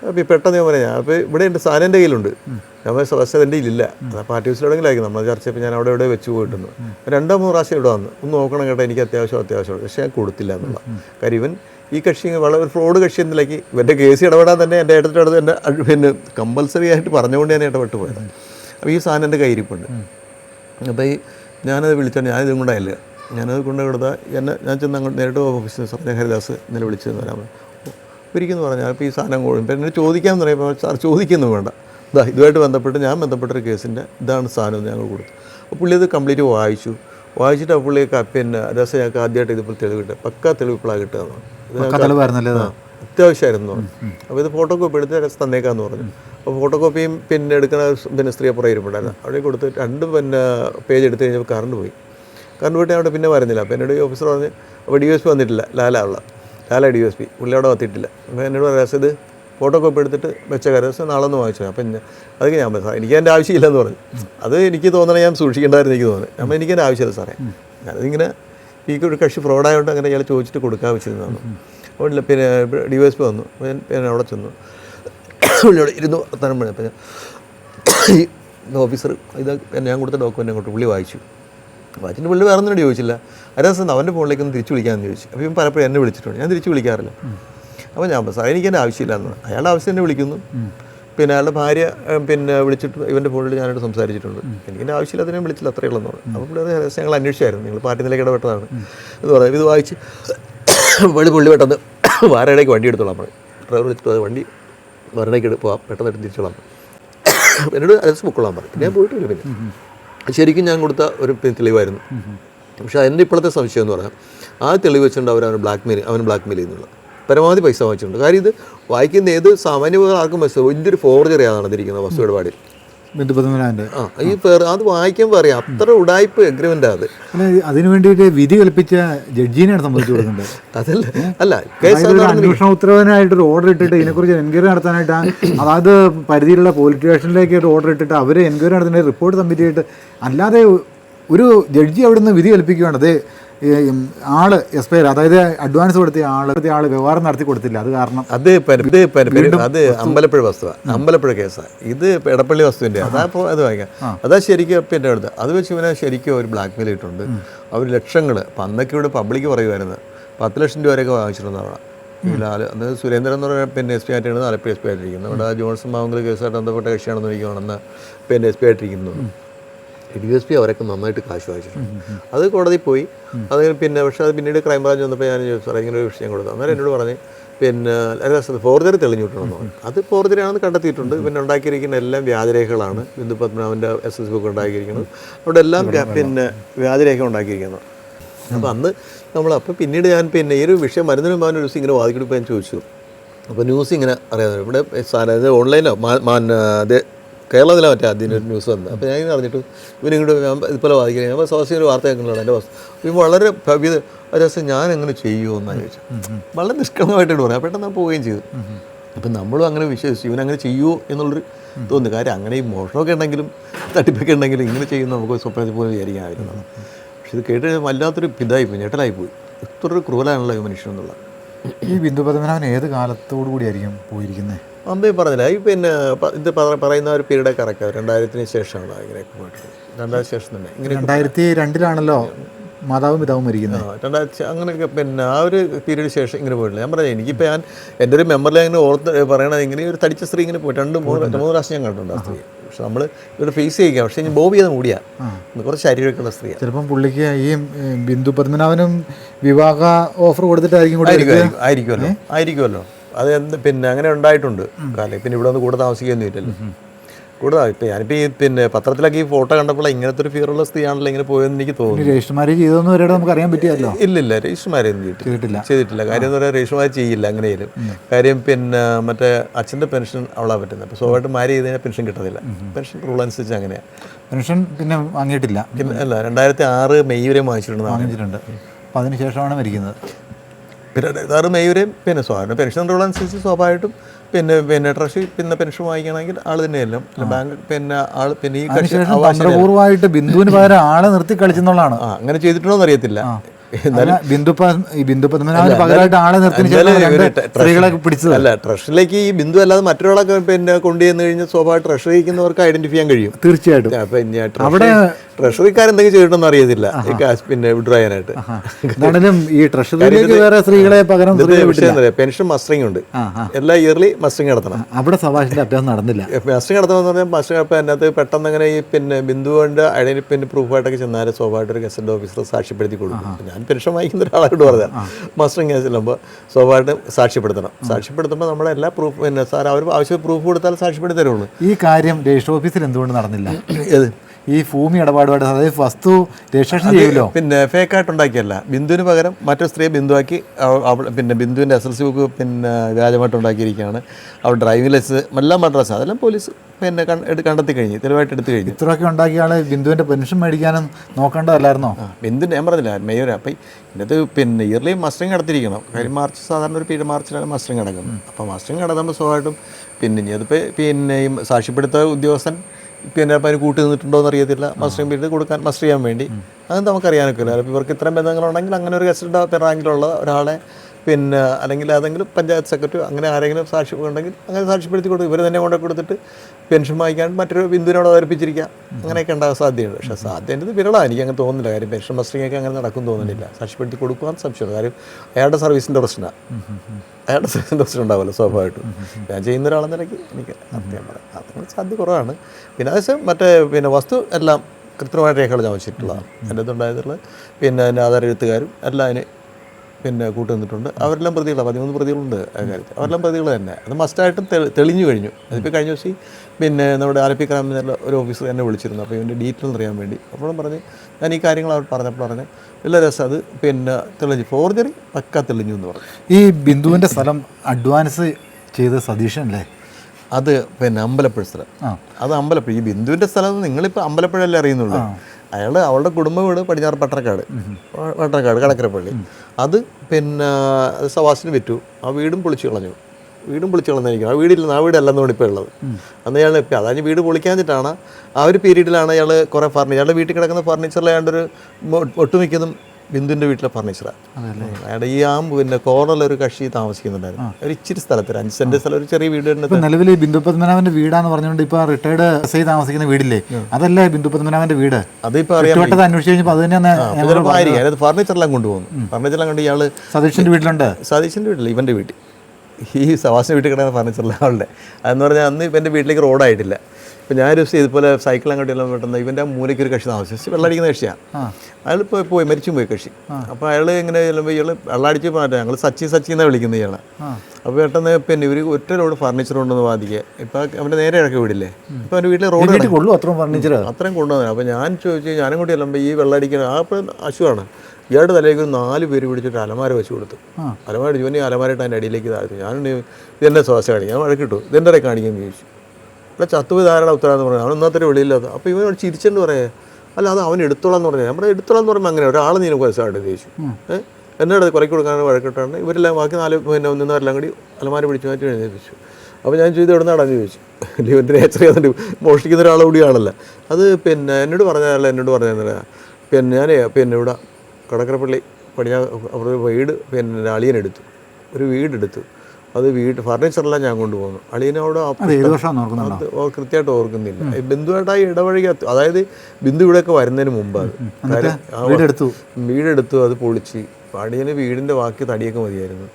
അപ്പോൾ പെട്ടെന്ന് ഞാൻ പറയാം അപ്പോൾ ഇവിടെ ഉണ്ട് സാധനം എന്റെ കയ്യിലുണ്ട്. ഞാൻ പക്ഷേ എന്റെ അത് പാർട്ടി ഓഫീസിലെവിടെയെങ്കിലും നമ്മൾ ചർച്ച ഞാൻ അവിടെ ഇവിടെ വെച്ച് പോയിട്ടുണ്ട്. രണ്ടോ മൂന്ന് പ്രാവശ്യം ഇവിടെ വന്നു. ഒന്ന് നോക്കണം കേട്ടോ എനിക്ക് അത്യാവശ്യം അത്യാവശ്യമുണ്ട് പക്ഷേ ഞാൻ കൊടുത്തില്ല എന്നുള്ള. കാര്യം ഇവൻ ഈ കക്ഷി വളരെ ഫ്രോഡ് കക്ഷി എന്നിലേക്ക് ഇവന്റെ കേസ് ഇടപെടാൻ തന്നെ എന്റെ അടുത്ത് എന്റെ പിന്നെ കമ്പൽസറി ആയിട്ട് പറഞ്ഞുകൊണ്ട് ഞാൻ ഇടപെട്ട് പോയത്. അപ്പോൾ ഈ സാധനം എന്റെ കയ്യിരിപ്പുണ്ട് അപ്പോൾ ഈ ഞാനത് വിളിച്ചോണ്ട് ഞാനിതും കൊണ്ടായില്ല ഞാനത് കൊണ്ട് കൊടുത്താൽ എന്നെ ഞാൻ ചെന്ന് അങ്ങോട്ട് നേരിട്ട് ഓഫീസിൽ സർജൻ ഹരിദാസ് ഇന്നലെ വിളിച്ചെന്ന് വരാൻ പറഞ്ഞു പറഞ്ഞാൽ ഇപ്പോൾ ഈ സാധനം കൂടും ഇപ്പം ചോദിക്കാൻ ചോദിക്കാമെന്ന് പറയുമ്പോൾ സാർ ചോദിക്കുന്നു വേണ്ട. ഇതാ ഇതുമായിട്ട് ബന്ധപ്പെട്ട് ഞാൻ ബന്ധപ്പെട്ടൊരു കേസിന്റെ ഇതാണ് സാധനം ഞങ്ങൾ കൊടുത്തു അപ്പോൾ പുള്ളി ഇത് കംപ്ലീറ്റ് വായിച്ചു. വായിച്ചിട്ട് ആ പുള്ളിയൊക്കെ പിന്നെ രസം ഞങ്ങൾക്ക് ആദ്യമായിട്ട് ഇതിപ്പോൾ തെളിവ് കിട്ടുക. പക്കാ തെളിവ് ഇപ്പോഴാണ് കിട്ടുക അത്യാവശ്യമായിരുന്നു അപ്പോൾ ഇത് ഫോട്ടോ കോപ്പി എടുത്ത് രസം തന്നേക്കാന്ന് പറഞ്ഞു. അപ്പോൾ ഫോട്ടോ കോപ്പിയും പിന്നെ എടുക്കുന്ന പിന്നെ സ്ത്രീ അപ്പുറം ഇരുമ്പുണ്ടായിരുന്നു അവിടെ കൊടുത്ത് രണ്ട് പിന്നെ പേജ് എടുത്തു കഴിഞ്ഞപ്പോൾ കറണ്ട് പോയി. കറണ്ട് പോയിട്ട് അവിടെ പിന്നെ വരുന്നില്ല അപ്പോൾ എന്നോട് ഈ ഓഫീസർ പറഞ്ഞ് അപ്പോൾ ഡി എസ് പി വന്നിട്ടില്ല. ലാല ഉള്ള ലാല ഡി എസ് പി. പുള്ളി അവിടെ അപ്പോൾ എന്നോട് പറയാം ഇത് ഫോട്ടോ കോപ്പി എടുത്തിട്ട് വെച്ച കരസ് നാളെ ഒന്ന് വാങ്ങിച്ചു. അപ്പം അതൊക്കെ ഞാൻ പറഞ്ഞു സാർ എനിക്ക് എന്റെ ആവശ്യമില്ലെന്ന് പറഞ്ഞു. അത് എനിക്ക് തോന്നണേ ഞാൻ സൂക്ഷിക്കേണ്ടതായിരുന്നു എനിക്ക് തോന്നുന്നത്. അപ്പോൾ എനിക്ക് എന്റെ ആവശ്യമില്ല സാറേ. ഞാനതിങ്ങനെ ഈ ഒരു കക്ഷി ഫ്രോഡായതുകൊണ്ട് അങ്ങനെ ഇയാൾ ചോദിച്ചിട്ട് കൊടുക്കാൻ വെച്ചിരുന്നു ഇല്ല, പിന്നെ ഡി വൈസ് പി വന്നു. ഞാൻ പിന്നെ അവിടെ ചെന്നു. പുള്ളിയോട് ഇരുന്നു പറഞ്ഞു അപ്പോൾ ഞാൻ ഈ ഓഫീസർ ഇത് ഞാൻ കൊടുത്ത ഡോക്യുമെന്റ് അങ്ങോട്ട് പുള്ളി വായിച്ചു. വായിച്ചിട്ട് പുള്ളി വേറെ ഒന്നും ചോദിച്ചില്ല. അരസം അവന്റെ ഫോണിലേക്ക് ഒന്ന് തിരിച്ചു വിളിക്കാമെന്ന് ചോദിച്ചു. അപ്പോൾ ഇവൻ പലപ്പോഴും എന്നെ വിളിച്ചിട്ടുണ്ട്. ഞാൻ തിരിച്ചു വിളിക്കാറില്ല. അപ്പോൾ ഞാൻ സാർ എനിക്ക് എന്റെ ആവശ്യമില്ല എന്ന് പറഞ്ഞു. അയാളുടെ ആവശ്യം എന്നെ വിളിക്കുന്നു. പിന്നെ അയാളുടെ ഭാര്യ പിന്നെ വിളിച്ചിട്ട് ഇവന്റെ ഫോണിൽ ഞാനായിട്ട് സംസാരിച്ചിട്ടുണ്ട്. എനിക്ക് എന്റെ ആവശ്യമില്ല അതിനെ വിളിച്ചില്ല അത്രയേ ഉള്ളൂ അപ്പോൾ പുള്ളി ഞങ്ങൾ അന്വേഷിച്ചായിരുന്നു. നിങ്ങൾ പാർട്ടി നിലയ്ക്ക് ഇടപെട്ടതാണ്. എന്ന് പറഞ്ഞു ഇത് വായിച്ച് വെളി പുള്ളി പെട്ടെന്ന് വാരയിടയ്ക്ക് വണ്ടി എടുത്തോളാം പറഞ്ഞു. ഡ്രൈവർ വിളിച്ചിട്ട് വണ്ടി വരണയ്ക്ക് പോവാം. പെട്ടെന്ന് എടുത്ത് തിരിച്ചോളാം. എന്നോട് അലസ് പൊക്കൊള്ളാൻ പറഞ്ഞു. ഞാൻ പോയിട്ടില്ല പിന്നെ. ശരിക്കും ഞാൻ കൊടുത്ത ഒരു തെളിവായിരുന്നു. പക്ഷേ എന്റെ ഇപ്പോഴത്തെ സംശയം എന്ന് പറഞ്ഞാൽ ആ തെളിവ് വെച്ചിട്ടുണ്ട് അവർ അവൻ ബ്ലാക്ക് മെയിൽ അവൻ ബ്ലാക്ക് മെയിൽ ചെയ്യുന്നുള്ളത് പരമാവധി പൈസ വാങ്ങിച്ചിട്ടുണ്ട്. കാര്യം ഇത് വായിക്കുന്ന ഏത് സാമാന്യ ആർക്കും മനസ്സിലാവും വലിയൊരു ഫോർജറിയാണ് നടന്നിരിക്കുന്നത് വസ്തു ഇടപാടിൽ ആ ഈ അത് വായിക്കുമ്പോൾ അറിയാം. അത്ര ഉടായ്പ എഗ്രിമെന്റ് അത്. അതിനു വേണ്ടിയിട്ട് വിധി കൽപ്പിച്ച ജഡ്ജിനെയാണ് സംബന്ധിച്ചു കൊടുക്കുന്നത്. അതല്ല അല്ല അന്വേഷണ ഉത്തരവിനായിട്ട് ഒരു ഓർഡർ ഇട്ടിട്ട് ഇതിനെക്കുറിച്ച് എൻക്വയറി നടത്താനായിട്ട് അതായത് പരിധിയിലുള്ള പോലീസ് സ്റ്റേഷനിലേക്ക് ഒരു ഓർഡർ ഇട്ടിട്ട് അവരെ എൻക്വയറി നടത്തുന്ന റിപ്പോർട്ട് സബ്മിറ്റ് ചെയ്തിട്ട് അല്ലാതെ ഒരു ജഡ്ജി അവിടുന്ന് വിധി കൽപ്പിക്കുകയാണ്. അത് ആൾ എക്സ്പയർ അതായത് അഡ്വാൻസ് കൊടുത്ത ആൾ ആൾ വ്യവഹാരം നടത്തി കൊടുത്തില്ല. അത് കാരണം അത് ഇത് അത് അമ്പലപ്പുഴ വസ്തുവാണ് അമ്പലപ്പുഴ കേസാണ് ഇത് ഇപ്പൊ എടപ്പള്ളി വസ്തുവിന്റെ അതാ അത് വായിക്കാം. അതാ ശരിക്കും പിന്നെ അടുത്ത്. അത് വെച്ച് ഇവനെ ശരിക്കും ഒരു ബ്ലാക്ക് മെയിൽ ഇട്ടുണ്ട് അവർ ലക്ഷങ്ങൾ അപ്പം അന്നൊക്കെ ഇവിടെ പബ്ലിക് പറയുമായിരുന്നു. പത്ത് ലക്ഷം രൂപ വരെയൊക്കെ വാങ്ങിച്ചിരുന്നതാണ് അന്ന് സുരേന്ദ്രൻ എന്ന് പറഞ്ഞാൽ പിന്നെ എസ് പി ആയിട്ടാണ് ആലപ്പുഴ എസ് പി ആയിട്ടിരിക്കുന്നത്. ഇവിടെ ജോൺസൺ മാവുങ്കൽ കേസായിട്ട് ബന്ധപ്പെട്ട കക്ഷിയാണെന്ന് എനിക്ക് വേണമെന്ന് പിന്നെ എസ് പി ആയിട്ടിരിക്കുന്നത് ഡി എസ് പി അവരൊക്കെ നന്നായിട്ട് കാശ് വാങ്ങിച്ചിട്ടുണ്ട്. അത് കോടതി പോയി. അത് പിന്നെ പക്ഷേ അത് പിന്നീട് ക്രൈംബ്രാഞ്ച് വന്നപ്പോൾ ഞാൻ സാറേ ഇങ്ങനെ ഒരു വിഷയം കൊടുത്തു. അന്നേരം എന്നോട് പറഞ്ഞ് പിന്നെ ഫോർജറി തെളിഞ്ഞു കിട്ടണമെന്ന് പറഞ്ഞു. അത് ഫോർജറിയാണെന്ന് കണ്ടെത്തിയിട്ടുണ്ട്. പിന്നെ ഉണ്ടാക്കിയിരിക്കുന്ന എല്ലാം വ്യാജരേഖകളാണ്. ബിന്ദു പത്മനാഭന്റെ എസ് എസ് ബുക്ക് ഉണ്ടാക്കിയിരിക്കുന്നത്. അവിടെ എല്ലാം പിന്നെ വ്യാജരേഖ ഉണ്ടാക്കിയിരിക്കുന്നത് അപ്പോൾ അന്ന് നമ്മൾ അപ്പോൾ പിന്നീട് ഞാൻ പിന്നെ ഈ ഒരു വിഷയം മരുന്നിന് മുമ്പ് ഒരു ദിവസം ഇങ്ങനെ വാദിക്കെടുപ്പോൾ ഞാൻ ചോദിച്ചു. അപ്പോൾ ന്യൂസ് ഇങ്ങനെ അറിയാതെ ഇവിടെ സാധനം ഓൺലൈനോ അത് കേരളത്തിലെ മറ്റേ ആദ്യം ഒരു ന്യൂസ് വന്നത്. അപ്പോൾ ഞാൻ അറിഞ്ഞിട്ട് ഇവരിങ്ങോട്ട് ഞാൻ ഇതുപോലെ വായിക്കുന്നത് ഞാൻ സോഷ്യൽ ഒരു വാർത്ത കേൾക്കുന്നുണ്ട് എന്റെ ഇപ്പം വളരെ ഭവ്യത ഒരു ദിവസം ഞാൻ എങ്ങനെ ചെയ്യുമോ എന്നാണ് ചോദിച്ചത് വളരെ നിഷ്കളമായിട്ടാണ് പറയാം പെട്ടെന്ന് ഞാൻ പോവുകയും ചെയ്തു. അപ്പം നമ്മളും അങ്ങനെ വിശ്വസിച്ചു. ഇവൻ അങ്ങനെ ചെയ്യുമോ എന്നുള്ളൊരു തോന്നുന്നു. കാര്യം അങ്ങനെ ഈ മോഷണമൊക്കെ ഉണ്ടെങ്കിലും തട്ടിപ്പൊക്കെ ഉണ്ടെങ്കിലും ഇങ്ങനെ ചെയ്യുന്ന നമുക്ക് സ്വപ്നത്തിൽ പോലും വിചാരിക്കാമായിരുന്നു പക്ഷെ ഇത് കേട്ട് വല്ലാത്തൊരു ഇതായിപ്പോയി ഞെട്ടലായിപ്പോയി ഇത്ര ഒരു ക്രൂരാണല്ലോ ഈ മനുഷ്യൻ ഈ ബിന്ദു പത്മനാഭൻ ഏത് കാലത്തോടു കൂടിയായിരിക്കും പോയിരിക്കുന്നത് അമ്പേ പറഞ്ഞില്ല. ഈ പിന്നെ ഇത് പറ- പറയുന്ന ഒരു പീരീഡ് കറക്റ്റ്. രണ്ടായിരത്തിന് ശേഷമാണ് ഇങ്ങനെയൊക്കെ പോയിട്ടുള്ളത് രണ്ടായിരത്തി ശേഷം തന്നെ. ഇങ്ങനെ രണ്ടായിരത്തി രണ്ടിലാണല്ലോ മാതാവും പിതാവും മരിക്കുന്നത്. രണ്ടായിരത്തി അങ്ങനെയൊക്കെ പിന്നെ ആ ഒരു പീരീഡ് ശേഷം ഇങ്ങനെ പോയിട്ടില്ല. ഞാൻ പറഞ്ഞു എനിക്കിപ്പോൾ ഞാൻ എന്റെ ഒരു മെമ്മറിൽ അങ്ങനെ ഓർത്ത് പറയണത് ഇങ്ങനെ ഒരു തടിച്ച സ്ത്രീ ഇങ്ങനെ പോയി. രണ്ട് മൂന്ന് രണ്ട് മൂന്ന് പ്രാവശ്യം ഞാൻ കണ്ടിട്ടുണ്ട് ആ സ്ത്രീ. പക്ഷെ നമ്മൾ ഇവിടെ ഫേസ് ചെയ്യുക പക്ഷേ ഞാൻ ബോബി അത് മൂടിയാ. കുറച്ച് ശരീരമൊക്കെയുള്ള സ്ത്രീയാണ് ചിലപ്പം പുള്ളിക്ക് ഈ ബിന്ദു പത്മനാഭനും വിവാഹ ഓഫർ കൊടുത്തിട്ടായിരിക്കും കൂടെ ആയിരിക്കും ആയിരിക്കും. ആയിരിക്കുമല്ലോ. ആയിരിക്കുമല്ലോ. അത് എന്ത് പിന്നെ അങ്ങനെ ഉണ്ടായിട്ടുണ്ട്. കാലം പിന്നെ ഇവിടെ ഒന്ന് കൂടെ താമസിക്കുകയൊന്നും ഇല്ലല്ലോ. കൂടെ ഇപ്പം ഞാനിപ്പോൾ ഈ പിന്നെ പത്രത്തിലൊക്കെ ഈ ഫോട്ടോ കണ്ടപ്പോൾ ഇങ്ങനത്തെ ഒരു ഫിയറുള്ള സ്ത്രീയാണല്ലോ ഇങ്ങനെ പോയെന്ന് എനിക്ക് തോന്നുന്നു. മാരേജ് ചെയ്തോന്ന് വരെ നമുക്ക് അറിയാൻ പറ്റിയല്ലോ. ഇല്ലില്ല രജിസ്റ്റർമാരെയൊന്നും ചെയ്തിട്ടില്ല. ചെയ്തിട്ടില്ല. ചെയ്തിട്ടില്ല. കാര്യം എന്ന് പറയാൻ രജിസ്റ്റർമാർ ചെയ്യില്ല അങ്ങനെയും കാര്യം പിന്നെ മറ്റേ അച്ഛന്റെ പെൻഷൻ അവളാ പറ്റുന്നത്. അപ്പോൾ സ്വഭാവമായിട്ട് മാരി ചെയ്ത് കഴിഞ്ഞാൽ പെൻഷൻ കിട്ടത്തില്ല. പെൻഷൻ റൂൾ അനുസരിച്ച് അങ്ങനെയാണ് പെൻഷൻ പിന്നെ വാങ്ങിയിട്ടില്ല. അല്ല രണ്ടായിരത്തി ആറ് മെയ് വരെ വാങ്ങിച്ചിട്ടുണ്ട് വാങ്ങിച്ചിട്ടുണ്ട്. അപ്പോൾ അതിന് ശേഷമാണ് മരിക്കുന്നത്. പിന്നെ സാറ് ആറ് മെയ് വരെ പിന്നെ സ്വാഭാവിക പെൻഷൻ റൂൾ അനുസരിച്ച് സ്വാഭാവികമായിട്ടും പിന്നെ പിന്നെ ട്രഷറി പിന്നെ പെൻഷൻ വാങ്ങിക്കണമെങ്കിൽ ആൾ തന്നെയല്ലോ? ബാങ്ക് പിന്നെ ആൾ പിന്നെ ഈ കക്ഷി തന്ത്രപൂർവമായിട്ട് ബിന്ദുവിന് പകരം ആളെ നിർത്തി കളിച്ചെന്നുള്ളതാണ്. അങ്ങനെ ചെയ്തിട്ടുണ്ടോ എന്ന് അറിയത്തില്ല അല്ല, ട്രഷറിലേക്ക് ഈ ബിന്ദു അല്ലാതെ മറ്റൊരാളൊക്കെ പിന്നെ കൊണ്ടുചെന്ന് കഴിഞ്ഞാൽ സ്വാഭാവിക ട്രഷറി ഇരിക്കുന്നവർക്ക് ഐഡന്റിഫൈ ചെയ്യാൻ കഴിയും. തീർച്ചയായിട്ടും. അപ്പം അവിടെ ട്രഷറിക്കാരെന്തെങ്കിലും ചെയ്തിട്ടൊന്നും അറിയത്തില്ല. പിന്നെ വിഡ്രോ ഈ ട്രഷറിയിലേക്ക് വേറെ സ്ത്രീകളെ പകരം പെൻഷൻ മസ്റ്ററിംഗ് ഉണ്ട്. എല്ലാ ഇയർലി മസ്റ്ററിംഗ് നടത്തണം. അവിടെ സഭാഷിന്റെ അഭ്യാസം നടന്നില്ല. മസ്റ്ററിംഗ് നടത്തണമെന്ന് പറഞ്ഞാൽ മസ്റ്ററിംഗ് അപ്പം അതിനകത്ത് പെട്ടെന്ന് അങ്ങനെ ഈ പിന്നെ ബിന്ദു കൊണ്ട് പിന്നെ പ്രൂഫായിട്ടൊക്കെ ചെന്നാൽ സ്വാഭാവികമായിട്ട് ഒരു ഗസറ്റ് ഓഫീസർ സാക്ഷ്യപ്പെടുത്തി കൊടുക്കും. ഞാൻ പെൻഷൻ വാങ്ങിക്കുന്ന ഒരാളോട് പറഞ്ഞാൽ മസ്റ്ററിങ് കേസ് ചെല്ലുമ്പോൾ സ്വാഭാവികമായിട്ടും സാക്ഷ്യപ്പെടുത്തണം. സാക്ഷ്യപ്പെടുത്തുമ്പോൾ നമ്മുടെ എല്ലാ പ്രൂഫ് പിന്നെ സാർ അവർ ആവശ്യം പ്രൂഫ് കൊടുത്താൽ സാക്ഷ്യപ്പെടുത്തി തരുള്ളൂ. ഈ കാര്യം രജിസ്റ്റർ ഓഫീസിൽ എന്തുകൊണ്ട് നടന്നില്ല? ഏത്? ഈ ഭൂമി ഇടപാടുമായിട്ട് അതായത് വസ്തു രജിസ്ട്രേഷൻ ചെയ്യുമല്ലോ പിന്നെ ഫേക്കായിട്ട് ഉണ്ടാക്കിയല്ല ബിന്ദുവിന് പകരം മറ്റൊരു സ്ത്രീയെ ബിന്ദുവാക്കി പിന്നെ ബിന്ദുവിന്റെ എസ് എൽ സി ബുക്ക് പിന്നെ വ്യാജമായിട്ട് ഉണ്ടാക്കിയിരിക്കുകയാണ് അവൾ ഡ്രൈവിംഗ് ലൈസൻസ് എല്ലാം മദ്രാസ് അതെല്ലാം പോലീസ് പിന്നെ കണ്ടെത്തി കഴിഞ്ഞു തെളിവായിട്ട് എടുത്തു കഴിഞ്ഞു. ഇത്രയൊക്കെ ഉണ്ടാക്കിയ ആളെ ബിന്ദുവിന്റെ പെൻഷൻ മേടിക്കാനും നോക്കേണ്ടതല്ലായിരുന്നോ? ബിന്ദു ഞാൻ പറഞ്ഞില്ല മേയർ അപ്പം ഇതിനകത്ത് പിന്നെ ഇയർലി മസ്റ്ററിങ് നടത്തിയിരിക്കണം. കാര്യം മാർച്ച് സാധാരണ ഒരു പീരീഡ് മാർച്ചിലാണ് മസ്റ്ററിങ് നടക്കുന്നത്. അപ്പോൾ മസ്റ്ററിങ് നടത്തുമ്പോൾ സ്വാഭാവികമായിട്ടും പിന്നെ ഇനി അതിപ്പോൾ പിന്നെ ഈ സാക്ഷ്യപ്പെടുത്ത ഉദ്യോഗസ്ഥൻ പിന്നെ അപ്പം അതിന് കൂട്ടി നിന്നിട്ടുണ്ടോ എന്ന് അറിയത്തില്ല. മസ്റ്ററിങ് പീരീഡ് കൊടുക്കാൻ മസ്റ്റർ ചെയ്യാൻ വേണ്ടി. അത് നമുക്കറിയാനൊക്കെ ഇല്ല. അപ്പോൾ ഇവർക്ക് ഇത്രയും ബന്ധങ്ങളുണ്ടെങ്കിൽ അങ്ങനെ ഒരു ഗസ്റ്റ് റാങ്കിലുള്ള ഒരാളെ പിന്നെ അല്ലെങ്കിൽ ഏതെങ്കിലും പഞ്ചായത്ത് സെക്രട്ടറി അങ്ങനെ ആരെങ്കിലും സാക്ഷി ഉണ്ടെങ്കിൽ അങ്ങനെ സാക്ഷ്യപ്പെടുത്തി കൊടുക്കും. ഇവർ തന്നെ കൊണ്ടു കൊടുത്തിട്ട് പെൻഷൻ വാങ്ങിക്കാൻ മറ്റൊരു ബിന്ദുവിനോട് അവതരിപ്പിച്ചിരിക്കാം അങ്ങനെയൊക്കെ ഉണ്ടാകാൻ സാധ്യതയുണ്ട്. പക്ഷേ സാധ്യത വിരളാണ്. എനിക്ക് അങ്ങനെ തോന്നുന്നില്ല. കാര്യം പെൻഷൻ മസ്റ്ററിംഗ് ഒക്കെ അങ്ങനെ നടക്കും തോന്നുന്നില്ല. സാക്ഷ്യപ്പെടുത്തി കൊടുക്കുവാൻ സംശയമുണ്ട്. കാര്യം അയാളുടെ സർവീസിന്റെ പ്രശ്നമാണ്. അയാളുടെ സർവീസിന്റെ പ്രശ്നം ഉണ്ടാവുമല്ലോ സ്വാഭാവികമായിട്ടും. ഞാൻ ചെയ്യുന്ന ഒരാളെന്ന നിലയ്ക്ക് എനിക്ക് അത്യാവശ്യം പറയാം. അതിന് സാധ്യത കുറവാണ്. പിന്നെ അതേസമയം മറ്റേ പിന്നെ വസ്തു എല്ലാം കൃത്യമായ രേഖകൾ ഞാൻ വെച്ചിട്ടുള്ളതാണ്. എന്റെ അടുത്തുണ്ടായതുള്ള പിന്നെ അതിന്റെ ആധാര എഴുത്തുകാരും എല്ലാം അതിന് പിന്നെ കൂട്ടുനിന്നിട്ടുണ്ട് അവരെല്ലാം പ്രതികളാണ് പതിമൂന്ന് പ്രതികളുണ്ട് കാര്യത്തിൽ. അവരെല്ലാം പ്രതികൾ തന്നെ. അത് മസ്റ്റായിട്ടും തെളി- തെളിഞ്ഞു കഴിഞ്ഞു. അതിപ്പോൾ കഴിഞ്ഞ ദിവസം പിന്നെ നമ്മുടെ ആലപ്പി നിന്നുള്ള ഒരു ഓഫീസർ എന്നെ വിളിച്ചിരുന്നു. അപ്പോൾ ഇതിന്റെ ഡീറ്റെയിൽ അറിയാൻ വേണ്ടി. അപ്പോഴും പറഞ്ഞ് ഞാൻ ഈ കാര്യങ്ങൾ അവർ പറഞ്ഞപ്പോൾ പറഞ്ഞ് എല്ലാ രസം അത് പിന്നെ തെളിഞ്ഞു. ഫോർജറി പക്ക തെളിഞ്ഞു എന്ന് പറഞ്ഞു. ഈ ബിന്ദുവിന്റെ സ്ഥലം അഡ്വാൻസ് ചെയ്ത ചെയ്ത് സതീശനല്ലേ അത് പിന്നെ അമ്പലപ്പുഴ സ്ഥലം. അത് അമ്പലപ്പുഴ. ഈ ബിന്ദുവിന്റെ സ്ഥലം നിങ്ങളിപ്പോൾ അമ്പലപ്പുഴ അല്ലേ അറിയുന്നുള്ളൂ. അയാൾ അവളുടെ കുടുംബ വീട് പടിഞ്ഞാറ് പട്ടണക്കാട്. പട്ടരക്കാട് പട്ടണക്കാട് കടക്കരപ്പള്ളി. അത് പിന്നെ സവാസിന് വിറ്റു. ആ വീടും പൊളിച്ചു കളഞ്ഞു. വീടും പൊളിച്ചു കളഞ്ഞായിരിക്കും ആ വീടില്ല ആ വീടല്ലെന്നാണ് ഇപ്പോൾ ഉള്ളത്. അന്ന് അയാൾ ഇപ്പം അതായത് വീട് പൊളിക്കാഞ്ഞിട്ടാണ് ആ ഒരു പീരീഡിലാണ് അയാൾ കുറേ ഫർണിച്ചർ അയാളുടെ വീട്ടിൽ കിടക്കുന്ന ഫർണിച്ചറിൽ അയാളുടെ ഒരു ഒട്ടുമിക്കതും ബിന്ദുവിന്റെ വീട്ടിലെ ഫർണിച്ചറാണ് അയാളുടെ ഈ ആ പിന്നെ കോർണറിൽ ഒരു കക്ഷി താമസിക്കുന്നുണ്ടായിരുന്നു. ഒരു ഇച്ചിരി സ്ഥലത്ത് ഒരു അഞ്ച് സെന്റ് സ്ഥലം ഒരു ചെറിയ വീട് ഇപ്പൊ നിലവിൽ ബിന്ദു പത്മനാഭന്റെ വീടാന്ന് പറഞ്ഞുകൊണ്ട് ഇപ്പൊ റിട്ടയർഡ് എസ് ഐ താമസിക്കുന്ന വീടില്ലേ? അതല്ല ബിന്ദു പത്മനാഭന്റെ വീട്? അതിപ്പോൾ അറിയാം അന്വേഷിച്ച് കഴിഞ്ഞപ്പോൾ അത് തന്നെയാണ് ചിലപ്പോൾ ഫർണിച്ചറെല്ലാം കൊണ്ടുപോകുന്നു. ഫർണിച്ചറെല്ലാം കൊണ്ട് ഇയാൾ സതീഷിന്റെ വീട്ടിലുണ്ട്? സതീശന്റെ വീട്ടിൽ ഇവന്റെ വീട്ടിൽ. ഈ സവാസിന്റെ വീട്ടിൽ കിടക്കുന്ന ഫർണിച്ചറെല്ലാം അവളുടെ അതെന്ന് പറഞ്ഞാൽ അന്ന് ഇവന്റെ വീട്ടിലേക്ക് റോഡായിട്ടില്ല. ഇപ്പം ഞാൻ ഒരു ദിവസം ഇതുപോലെ സൈക്കിൾ അങ്ങോട്ട് എല്ലാം പെട്ടെന്ന് ഇവന്റെ മൂലയ്ക്ക് ഒരു കക്ഷി താമസിച്ചു. വെള്ളടിക്കുന്ന കക്ഷിയാണ് അയാൾ ഇപ്പോൾ പോയി മരിച്ചും പോയി കക്ഷി. അപ്പോൾ അയാൾ ഇങ്ങനെ ചെല്ലുമ്പോൾ ഇയാൾ വെള്ളടിച്ച് മാറ്റാം. ഞങ്ങൾ സച്ചി സച്ചി എന്നാണ് വിളിക്കുന്നത് ഇയാളെ. അപ്പോൾ പെട്ടെന്ന് പിന്നെ ഇവർ ഒറ്റ ലോഡ് ഫർണിച്ചർ കൊണ്ടുവന്ന് ബാധിക്കുക ഇപ്പോൾ അവന്റെ നേരെ ഇടയ്ക്ക് വീടില്ലേ? ഇപ്പോൾ അവന്റെ വീട്ടിൽ റോഡ് കൊള്ളു അത്രയും ഫർണിച്ചർ അത്രയും കൊണ്ടുവന്നത്. അപ്പോൾ ഞാൻ ചോദിച്ചു ഞാനും കൂടി ചെല്ലുമ്പോൾ ഈ വെള്ളടിക്കുന്ന ആ അപ്പോൾ അശുവാണ്. ഇയാളുടെ തലയിലേക്ക് ഒരു നാല് പേര് പിടിച്ചിട്ട് അലമാര വെച്ച് കൊടുത്തു. അലമാര ജോലി അലമാരയിട്ട് അതിന്റെ അടിയിലേക്ക് താഴ്ത്തു. ഞാൻ ഇതെന്നെ ശ്വാസം കാണിക്കും. ഞാൻ വഴക്കിട്ടു. ഇതെന്റെ കാണിക്കാൻ ചോദിച്ചു. ഇവിടെ ചത്തുപോയി ധാരാളം ഉത്തരവാദിത്തം പറഞ്ഞു അവൻ ഒന്നാത്തൊരു വെളിയില്ലാത്ത അപ്പോൾ ഇവനോട് ചിരിച്ചെന്ന് പറയേ അല്ല അത് അവൻ എടുത്തോളാം എന്ന് പറഞ്ഞു നമ്മുടെ എടുത്തോളാം എന്ന് പറയുമ്പോൾ അങ്ങനെ ഒരാൾ നീ വയസ്സായിട്ട് ചോദിച്ചു ഏഹ് എന്നോട് കുറയ്ക്ക് കൊടുക്കാൻ വഴക്കിട്ടാണ് ഇവരെല്ലാം ബാക്കി നാല് പിന്നെ നിന്നവരെല്ലാം കൂടി അലമാര പിടിച്ചു മാറ്റി എഴുന്നേൽപ്പിച്ചു അപ്പോൾ ഞാൻ ചെയ്ത് എവിടെ ചോദിച്ചു. ഇവന്റെ നേച്ചർ ചെയ്തിട്ട് മോഷ്ടിക്കുന്ന ഒരാൾ കൂടിയാണല്ലോ അത് പിന്നെ എന്നോട് പറഞ്ഞതല്ല എന്നോട് പറഞ്ഞാൽ പിന്നെ ഞാൻ പിന്നെ ഇവിടെ കടക്കരപ്പള്ളി പടിഞ്ഞാ അവരുടെ വീട് പിന്നെ അളിയനെടുത്തു ഒരു വീടെടുത്തു. അത് വീട് ഫർണിച്ചറെല്ലാം ഞാൻ കൊണ്ടുപോകുന്നു. അളിയനോട് അത് കൃത്യമായിട്ട് ഓർക്കുന്നില്ല. ബിന്ദുവായിട്ടായി ഇടവഴിക അതായത് ബിന്ദു ഇവിടെയൊക്കെ വരുന്നതിന് മുമ്പ്. അത് വീടെടുത്തു? വീടെടുത്തു അത് പൊളിച്ച്. അടിയന് വീടിന്റെ ബാക്കി തടിയൊക്കെ മതിയായിരുന്നു.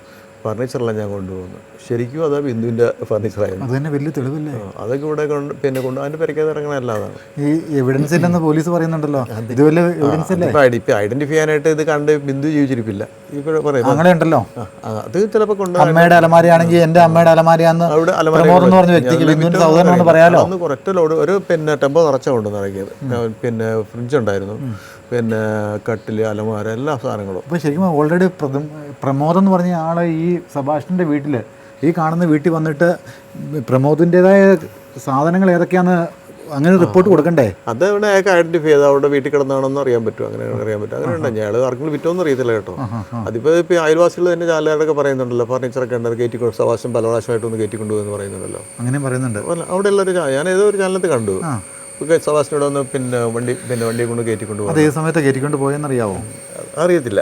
ഫർണിച്ചറെല്ലാം ഞാൻ കൊണ്ടുപോകുന്നു ശരിക്കും അത് ബിന്ദുവിന്റെ ഫർണിച്ചറായിരുന്നു. അത് തന്നെ വലിയ തെളിവല്ലേ? അതൊക്കെ ഇവിടെ കൊണ്ട് പിന്നെ കൊണ്ട് അതിന്റെ പെരക്കാതെ ഇറങ്ങണ അല്ലാതാണ്. ഈ എവിഡൻസ് ഇല്ലെന്ന് പോലീസ് പറയുന്നുണ്ടല്ലോ. ഇത് എവിഡൻസ് അല്ലേ? ഐഡന്റിഫൈ ചെയ്യാനായിട്ട് ഇത് കണ്ട് ബിന്ദു ജീവിച്ചിരിപ്പില്ല. അങ്ങനെ ഉണ്ടല്ലോ അത് ചിലപ്പോൾ കൊണ്ട് അമ്മയുടെ അലമാരിയാണെങ്കിൽ എന്റെ അമ്മയുടെ അലമാരിയാന്ന് അവിടെ അലമാരെന്ന് പറഞ്ഞ വ്യക്തിക്ക് ബിന്ദുവിന്റെ സഹോദരൻ എന്ന് പറയാലോ? അന്ന് കുറച്ച് ലോഡ് ഒരു പിന്നെ ടെമ്പോ നിറച്ച കൊണ്ടുവന്ന് ഇറങ്ങിയത് പിന്നെ ഫ്രിഡ്ജ് ഉണ്ടായിരുന്നു. പിന്നെ കട്ടിൽ അലമാര എല്ലാ സാധനങ്ങളും. അപ്പോൾ ശരിക്കും ഓൾറെഡി പ്രമോദ് എന്ന് പറഞ്ഞ ആൾ ഈ സബാഷിന്റെ വീട്ടിൽ ഈ കാണുന്ന വീട്ടിൽ വന്നിട്ട് പ്രമോദിന്റെതായ സാധനങ്ങൾ ഏതൊക്കെയാന്ന് അങ്ങനെ റിപ്പോർട്ട് കൊടുക്കണ്ടേ? അത് അവിടെ അയാൾക്ക് ഐഡന്റിഫൈ ചെയ്ത് അവിടെ വീട്ടിൽ കിടന്നാണെന്ന് അറിയാൻ പറ്റും അങ്ങനെ അറിയാൻ പറ്റും അങ്ങനെ ഉണ്ടെങ്കിൽ അയാൾ ആർക്കും വിറ്റോന്ന് അറിയത്തില്ല കേട്ടോ. അതിപ്പോൾ ഇപ്പോൾ അയൽവാസികൾ തന്നെ ചാലുകാരൊക്കെ പറയുന്നുണ്ടല്ലോ ഫർണിച്ചറൊക്കെ ഉണ്ട് അത് കയറ്റി സവാശം പല പ്രാവശ്യമായിട്ടൊന്ന് കയറ്റി കൊണ്ടുപോകുന്നു പറയുന്നുണ്ടല്ലോ. അങ്ങനെ പറയുന്നുണ്ട്. അവിടെ എല്ലാവരും ഞാൻ ഏതോ ഒരു ചാനലത്ത് കണ്ടു. ഒക്കെ സവാസിനോട് ഒന്ന് പിന്നെ വണ്ടി പിന്നെ വണ്ടി കൊണ്ട് കയറ്റിക്കൊണ്ട് പോകും അതേ സമയത്ത് കയറ്റിക്കൊണ്ട് പോയെന്നറിയാവോ അറിയത്തില്ല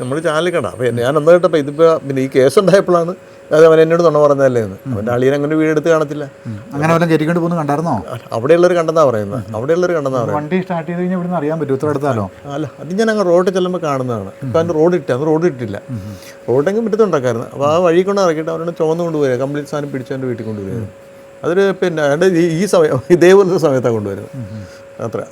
നമ്മൾ ചാനലിൽ കണ്ട. അപ്പോൾ ഞാൻ എന്താ കേട്ടപ്പോൾ ഇതിപ്പോൾ പിന്നെ ഈ കേസ് ഉണ്ടായപ്പോഴാണ് അത് അവൻ എന്നോട് തൊണ്ണ പറഞ്ഞതല്ലേ എന്ന്. അവന്റെ അളിയൻ അങ്ങനെ വീടെടുത്ത് കാണത്തില്ല. അങ്ങനെ അവരെ കയറ്റിക്കൊണ്ട് പോകുന്നു കണ്ടായിരുന്നോ? അവിടെയുള്ളവർ കണ്ടെന്നാ പറയുന്നത്. അവിടെയുള്ളവർ കണ്ടെന്നാ പറയുന്നത്. വണ്ടി സ്റ്റാർട്ട് ചെയ്ത് കഴിഞ്ഞാൽ ഇവിടുന്ന് അറിയാൻ പറ്റും ഇത്ര അടുത്താലോ? അല്ല അത് ഞാൻ അങ്ങ് റോഡ് ചെല്ലുമ്പോൾ കാണുന്നതാണ്. ഇപ്പം അതിന് റോഡ് ഇട്ട് അന്ന് റോഡ് ഇട്ടില്ല. റോഡെങ്കിലും മുറ്റത്തുണ്ടാക്കായിരുന്നു. അപ്പോൾ ആ വഴി കൊണ്ട് ഇറക്കിയിട്ട് അവരോട് ചുമന്ന് പോയത് കംപ്ലീറ്റ് സാധനം പിടിച്ച് എന്റെ വീട്ടിൽ കൊണ്ടുപോയി അതൊരു പിന്നെ ഈ ഈ- ഈ സമയം ഇതേപോലത്തെ സമയത്താണ് കൊണ്ടുവരുന്നത്. അത്ര.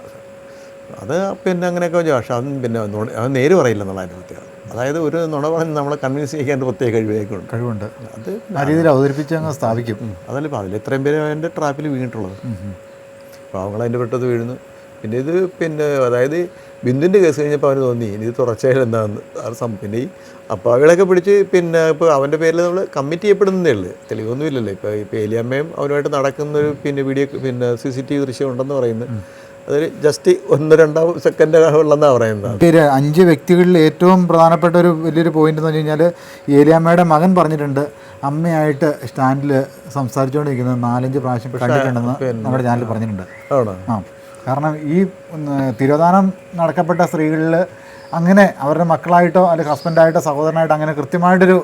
അത് പിന്നെ അങ്ങനെയൊക്കെ വെച്ചാൽ പക്ഷെ അത് പിന്നെ അത് നേര് പറയില്ല എന്നുള്ള അതിന്റെ പ്രത്യേകത അതായത് ഒരു നുണ പറഞ്ഞ് നമ്മളെ കൺവിൻസ് ചെയ്യാൻ ഒരു പ്രത്യേക കഴിവേക്കുണ്ട് കഴിവുണ്ട്. അത് ആ രീതിയിൽ അവതരിപ്പിച്ച് അങ്ങ് സ്ഥാപിക്കും. അതല്ല ഇപ്പോൾ അതിൽ ഇത്രയും പേര് അതിന്റെ ട്രാപ്പിൽ വീണിട്ടുള്ളത്. അപ്പോൾ അവങ്ങളതിന്റെ പെട്ടത് വീഴുന്നു. പിന്നെ ഇത് പിന്നെ അതായത് ബിന്ദുവിന്റെ കേസ് കഴിഞ്ഞപ്പോൾ അവന് തോന്നി ഇനി ഇത് തുടർച്ചയായിട്ട് എന്താണെന്ന് ആ സം പിന്നെ ഈ അപ്പാവികളൊക്കെ പിടിച്ച് പിന്നെ ഇപ്പോൾ അവന്റെ പേരിൽ നമ്മൾ കമ്മിറ്റ് ചെയ്യപ്പെടുന്നതേ ഉള്ളൂ. തെളിവൊന്നും ഇല്ലല്ലോ. ഇപ്പോൾ ഇപ്പോൾ ഏലിയമ്മയും അവനുമായിട്ട് നടക്കുന്നൊരു പിന്നെ വീഡിയോ പിന്നെ സി സി ടി വി ദൃശ്യം ഉണ്ടെന്ന് പറയുന്നത്. അതൊരു ജസ്റ്റ് ഒന്ന് രണ്ടോ സെക്കൻഡ് ഉള്ളതെന്നാണ് പറയുന്നത്. അഞ്ച് വ്യക്തികളിൽ ഏറ്റവും പ്രധാനപ്പെട്ട ഒരു വലിയൊരു പോയിന്റ് എന്ന് വെച്ച് കഴിഞ്ഞാൽ ഏലിയാമ്മയുടെ മകൻ പറഞ്ഞിട്ടുണ്ട്. അമ്മയായിട്ട് സ്റ്റാൻഡിൽ സംസാരിച്ചുകൊണ്ടിരിക്കുന്നത് നാലഞ്ച് പ്രാവശ്യം കണ്ടിട്ടുണ്ടെന്ന് നമ്മുടെ ചാനൽ പറഞ്ഞിട്ടുണ്ട്. ആണോ? ആ. കാരണം ഈ തിരോധാനം നടക്കപ്പെട്ട സ്ത്രീകളിൽ അങ്ങനെ അവരുടെ മക്കളായിട്ടോ അല്ലെങ്കിൽ ഹസ്ബൻഡായിട്ടോ സഹോദരനായിട്ടോ അങ്ങനെ കൃത്യമായിട്ടൊരു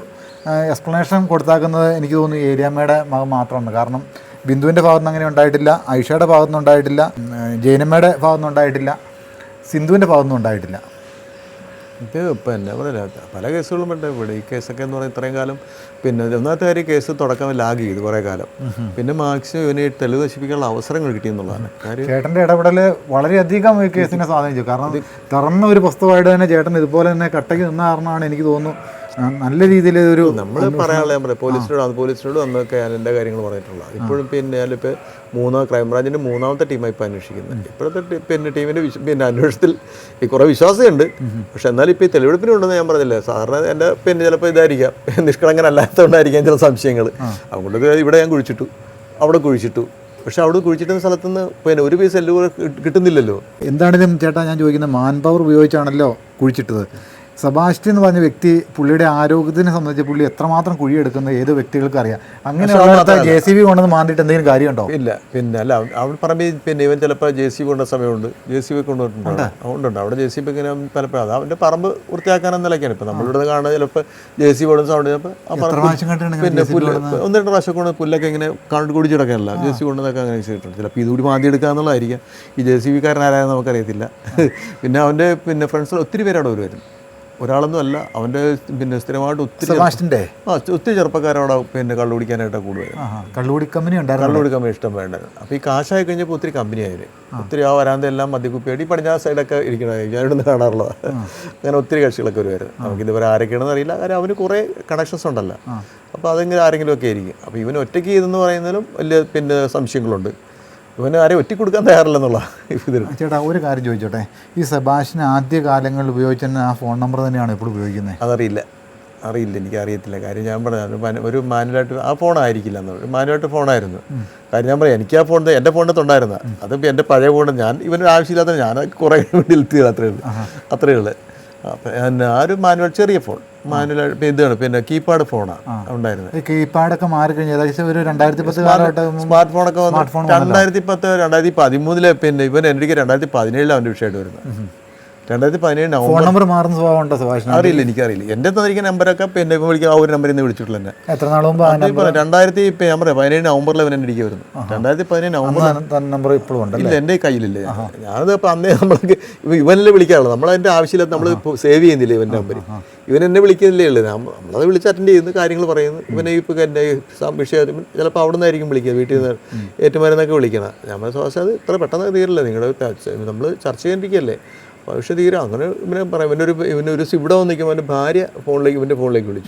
എക്സ്പ്ലനേഷൻ കൊടുത്താക്കുന്നത് എനിക്ക് തോന്നുന്നു ഏരിയാമ്മയുടെ മകൻ മാത്രമാണ്. കാരണം ബിന്ദുവിന്റെ ഭാഗത്തുനിന്ന് അങ്ങനെ ഉണ്ടായിട്ടില്ല ഐഷയുടെ ഭാഗത്തുനിന്ന് ഉണ്ടായിട്ടില്ല ജൈനമ്മയുടെ ഭാഗത്തുനിന്ന് ഉണ്ടായിട്ടില്ല സിന്ധുവിന്റെ ഭാഗത്തുനിന്ന് ഉണ്ടായിട്ടില്ല. ഇത് എന്നെ പറയില്ല പല കേസുകളും ഉണ്ട്. ഇവിടെ ഈ കേസൊക്കെ എന്ന് പറഞ്ഞാൽ ഇത്രയും കാലം പിന്നെ ഒന്നാമത്തെ കാര്യം കേസ് തുടക്കം ലാഗ് ചെയ്തു കുറേ കാലം. പിന്നെ മാക്സിമം ഇവന് തെളിവ് നശിപ്പിക്കാനുള്ള അവസരങ്ങൾ കിട്ടിയെന്നുള്ളതാണ് കാര്യം ചേട്ടന്റെ ഇടപെടൽ വളരെയധികം ഈ കേസിനെ സ്വാധീനിച്ചു. കാരണം തുറന്ന ഒരു പുസ്തകമായിട്ട് തന്നെ ചേട്ടൻ ഇതുപോലെ തന്നെ കട്ടയ്ക്ക് നിന്ന കാരണമാണ് എനിക്ക് തോന്നുന്നു നല്ല രീതിയിൽ ഒരു നമ്മൾ പറയാനുള്ള ഞാൻ പറയാം. പോലീസിനോട് അത് പോലീസിനോട് അന്നൊക്കെ ഞാൻ എന്റെ കാര്യങ്ങൾ പറഞ്ഞിട്ടുള്ളത് ഇപ്പോഴും പിന്നെ ഞാനിപ്പോൾ മൂന്നാം ക്രൈംബ്രാഞ്ചിന്റെ മൂന്നാമത്തെ ടീമായി ഇപ്പോൾ അന്വേഷിക്കുന്നത് ഇപ്പോഴത്തെ പിന്നെ ടീമിന്റെ വിശ്വ പിന്നെ അന്വേഷണത്തിൽ ഈ കുറേ വിശ്വാസമുണ്ട് പക്ഷെ എന്നാലും ഇപ്പോൾ ഈ തെളിവെടുപ്പിനുണ്ടെന്ന് ഞാൻ പറഞ്ഞില്ലേ സാറിന് എന്റെ പിന്നെ ചിലപ്പോൾ ഇതായിരിക്കാം. നിഷ്കളങ്കനല്ലാത്തതുകൊണ്ടായിരിക്കാം ചില സംശയങ്ങൾ അതുകൊണ്ട് ഇവിടെ ഞാൻ കുഴിച്ചിട്ടു അവിടെ കുഴിച്ചിട്ടു. പക്ഷെ അവിടെ കുഴിച്ചിട്ടുന്ന സ്ഥലത്ത് നിന്ന് പിന്നെ ഒരു പീസ് എല്ലാം കിട്ടുന്നില്ലല്ലോ. എന്താണിതും ചേട്ടാ ഞാൻ ചോദിക്കുന്നത് മാൻ പവർ ഉപയോഗിച്ചാണല്ലോ കുഴിച്ചിട്ടത്. സെബാസ്റ്റ്യൻ എന്ന് പറഞ്ഞ വ്യക്തി പുള്ളിയുടെ ആരോഗ്യത്തിനെ സംബന്ധിച്ച് പുള്ളി എത്രമാത്രം കുഴിയെടുക്കുന്നത് ഏത് വ്യക്തികൾക്കും അറിയാം? അങ്ങനെ ജെ സി ബി കൊണ്ടെന്ന് മാറിയിട്ട് എന്തെങ്കിലും കാര്യമുണ്ടോ? ഇല്ല പിന്നെ അല്ല അവൻ- അവൻ പറമ്പിൽ പിന്നെ ഇവൻ ചിലപ്പോൾ ജെ സി ബി കൊണ്ട സമയമുണ്ട്. ജെ സി ബി കൊണ്ടുപോയിട്ടുണ്ട് അതുകൊണ്ടുണ്ട് അവിടെ. ജെ സി ബി ഇങ്ങനെ പലപ്പോഴും അത് അവന്റെ പറമ്പ് വൃത്തിയാക്കാനെന്ന നിലയ്ക്കാണ്. ഇപ്പം നമ്മളിവിടെ കാണുന്നത് ചിലപ്പോൾ ജെ സി ബി സൗണ്ട് ചിലപ്പോൾ എത്ര പറമ്പ് പിന്നെ പുല്ല് ഒന്ന് രണ്ട് പ്രാവശ്യം കൊണ്ട് പുല്ലൊക്കെ ഇങ്ങനെ കണ്ട് കുടിച്ചിടക്കാനല്ല ജെ സി കൊണ്ടുവന്നൊക്കെ അങ്ങനെ ചെയ്തിട്ടുണ്ട്. ചിലപ്പോൾ ഇതുകൂടി മാന്തി എടുക്കുക എന്നുള്ളതായിരിക്കും. ഈ ജെ സി ബിക്കാരൻ ആരായെന്ന് നമുക്കറിയത്തില്ല പിന്നെ അവന്റെ പിന്നെ ഫ്രണ്ട്സ് ഒത്തിരി പേര് അവിടെ വരുമായിരുന്നു. ഒരാളൊന്നും അല്ല. അവന്റെ പിന്നെ സ്ഥിരമായിട്ട് ഒത്തിരി സെബാസ്റ്റിന്റെ ആ ഒത്തിരി ചെറുപ്പക്കാരവിടെ പിന്നെ കള്ളു കുടിക്കാനായിട്ട് കൂടുതൽ. ആ കള്ളുകൂടി കമ്പനി ഉണ്ടായിരുന്നു? കള്ളു കമ്പനി ഇഷ്ടം വേണ്ടത് അപ്പോൾ ഈ കാശായി കഴിഞ്ഞപ്പോൾ ഒത്തിരി കമ്പനി ആയിരുന്നു ഒത്തിരി ആ വരാന്ത എല്ലാം ഈ പടിഞ്ഞാറ് സൈഡൊക്കെ ഇരിക്കണമായിരുന്നു ഞാൻ ഇവിടുന്ന് കാണാറുള്ളതാണ് അങ്ങനെ ഒത്തിരി കക്ഷികളൊക്കെ വരുമായിരുന്നു നമുക്ക് ഇതുവരെ ആരൊക്കെയാണെന്ന് അറിയില്ല. കാര്യം അവന് കുറേ കണക്ഷൻസ് ഉണ്ടല്ലോ. അപ്പോൾ അതെങ്കിലും ആരെങ്കിലുമൊക്കെ ആയിരിക്കും. അപ്പോൾ ഇവൻ ഒറ്റയ്ക്ക് ചെയ്തെന്ന് പറയുന്നതിലും വലിയ പിന്നെ സംശയങ്ങളുണ്ട്. ഇവന് ആരെയും ഒറ്റ കൊടുക്കാൻ തയ്യാറില്ലെന്നുള്ള ചേട്ടാ ഒരു കാര്യം ചോദിച്ചോട്ടെ. ഈ സെബാഷിന് ആദ്യ കാലങ്ങളിൽ ഉപയോഗിച്ചിരുന്ന ആ ഫോൺ നമ്പർ തന്നെയാണ് ഇപ്പോൾ ഉപയോഗിക്കുന്നത് അതറിയില്ല. അറിയില്ല എനിക്ക് അറിയത്തില്ല കാര്യം ഞാൻ പറഞ്ഞു ഒരു മാനുവലായിട്ട് ആ ഫോണായിരിക്കില്ല എന്ന്. ഒരു മാനുവലായിട്ട് ഫോണായിരുന്നു. കാര്യം ഞാൻ പറയാം എനിക്ക് ആ ഫോൺ എന്റെ ഫോണിനകത്ത് ഉണ്ടായിരുന്ന അതിപ്പോൾ എന്റെ പഴയ ഫോൺ ഞാൻ ഇവനൊരു ആവശ്യമില്ലാത്ത ഞാൻ കുറേ വേണ്ടി എത്തിയത് അത്രയേ ഉള്ളൂ. അത്രയേ ഉള്ളൂ. ഞാൻ ആ ഒരു മാനുവൽ ചെറിയ ഫോൺ. മാനുവൽ ഇതാണ് പിന്നെ കീപാഡ് ഫോണാണ് ഉണ്ടായിരുന്നത്. കീപാഡ് കീപാഡൊക്കെ മാറിക്കഴിഞ്ഞ് ഏകദേശം ഒരു രണ്ടായിരത്തി പത്ത് കാലഘട്ടം സ്മാർട്ട് ഫോണൊക്കെ വന്നു രണ്ടായിരത്തി പത്ത് രണ്ടായിരത്തി പതിമൂന്നിലെ പിന്നെ ഇവൻ എനിക്ക് രണ്ടായിരത്തി പതിനേഴിലാണ് അവന്റെ വിഷയമായിട്ട് വരുന്നത്. രണ്ടായിരത്തി പതിനേഴ് നവംബർ ഫോൺ നമ്പർ മാറുന്ന സ്വഭാവം ഉണ്ടോ അറിയില്ല എനിക്കറിയില്ല. എന്റെ തന്നിരിക്കുന്ന നമ്പറൊക്കെ പിന്നെ ഇപ്പോൾ വിളിക്കുക ആ ഒരു നമ്പറിൽ നിന്ന് വിളിച്ചിട്ടുള്ള തന്നെ എത്ര നാൾ മുമ്പ് രണ്ടായിരത്തി ഇപ്പം ഞാൻ പറയാം പതിനേഴ് നവംബറിൽ അവൻ എന്റെ വരുന്നു രണ്ടായിരത്തി പതിനേഴ് നവംബർ നമ്പർ ഇപ്പോഴും ഉണ്ട് ഇല്ല എന്റെ കയ്യിലില്ല. ഞാനത് ഇപ്പം അന്നേ നമ്മൾക്ക് ഇവനല്ലേ വിളിക്കാറുള്ളൂ നമ്മളതിന്റെ ആവശ്യമില്ല നമ്മൾ സേവ് ചെയ്യുന്നില്ല ഇവന്റെ നമ്പർ ഇവൻ എന്നെ വിളിക്കുന്നില്ലേ ഉള്ളൂ. നമ്മ- നമ്മളത് വിളിച്ച് അറ്റൻഡ് ചെയ്യുന്നു കാര്യങ്ങൾ പറയുന്നു. ഇവനെ ഇപ്പോൾ എന്റെ വിഷയം ചിലപ്പോൾ അവിടെ നിന്നായിരിക്കും വിളിക്കുക വീട്ടിൽ നിന്ന് ഏറ്റുമാരെന്നൊക്കെ വിളിക്കണം. നമ്മൾ പക്ഷേ അത് ഇത്ര പെട്ടെന്ന് തീരില്ല. നിങ്ങളുടെ നമ്മൾ ചർച്ച ചെയ്യാണ്ടിരിക്കുകയല്ലേ പക്ഷേ തീരെ അങ്ങനെ ഇവനെ പറയാം. ഇവനൊരു ഇവനൊരു ഇവിടെ വന്ന് എന്റെ ഭാര്യ ഫോണിലേക്ക് ഇവന്റെ ഫോണിലേക്ക് വിളിച്ചു.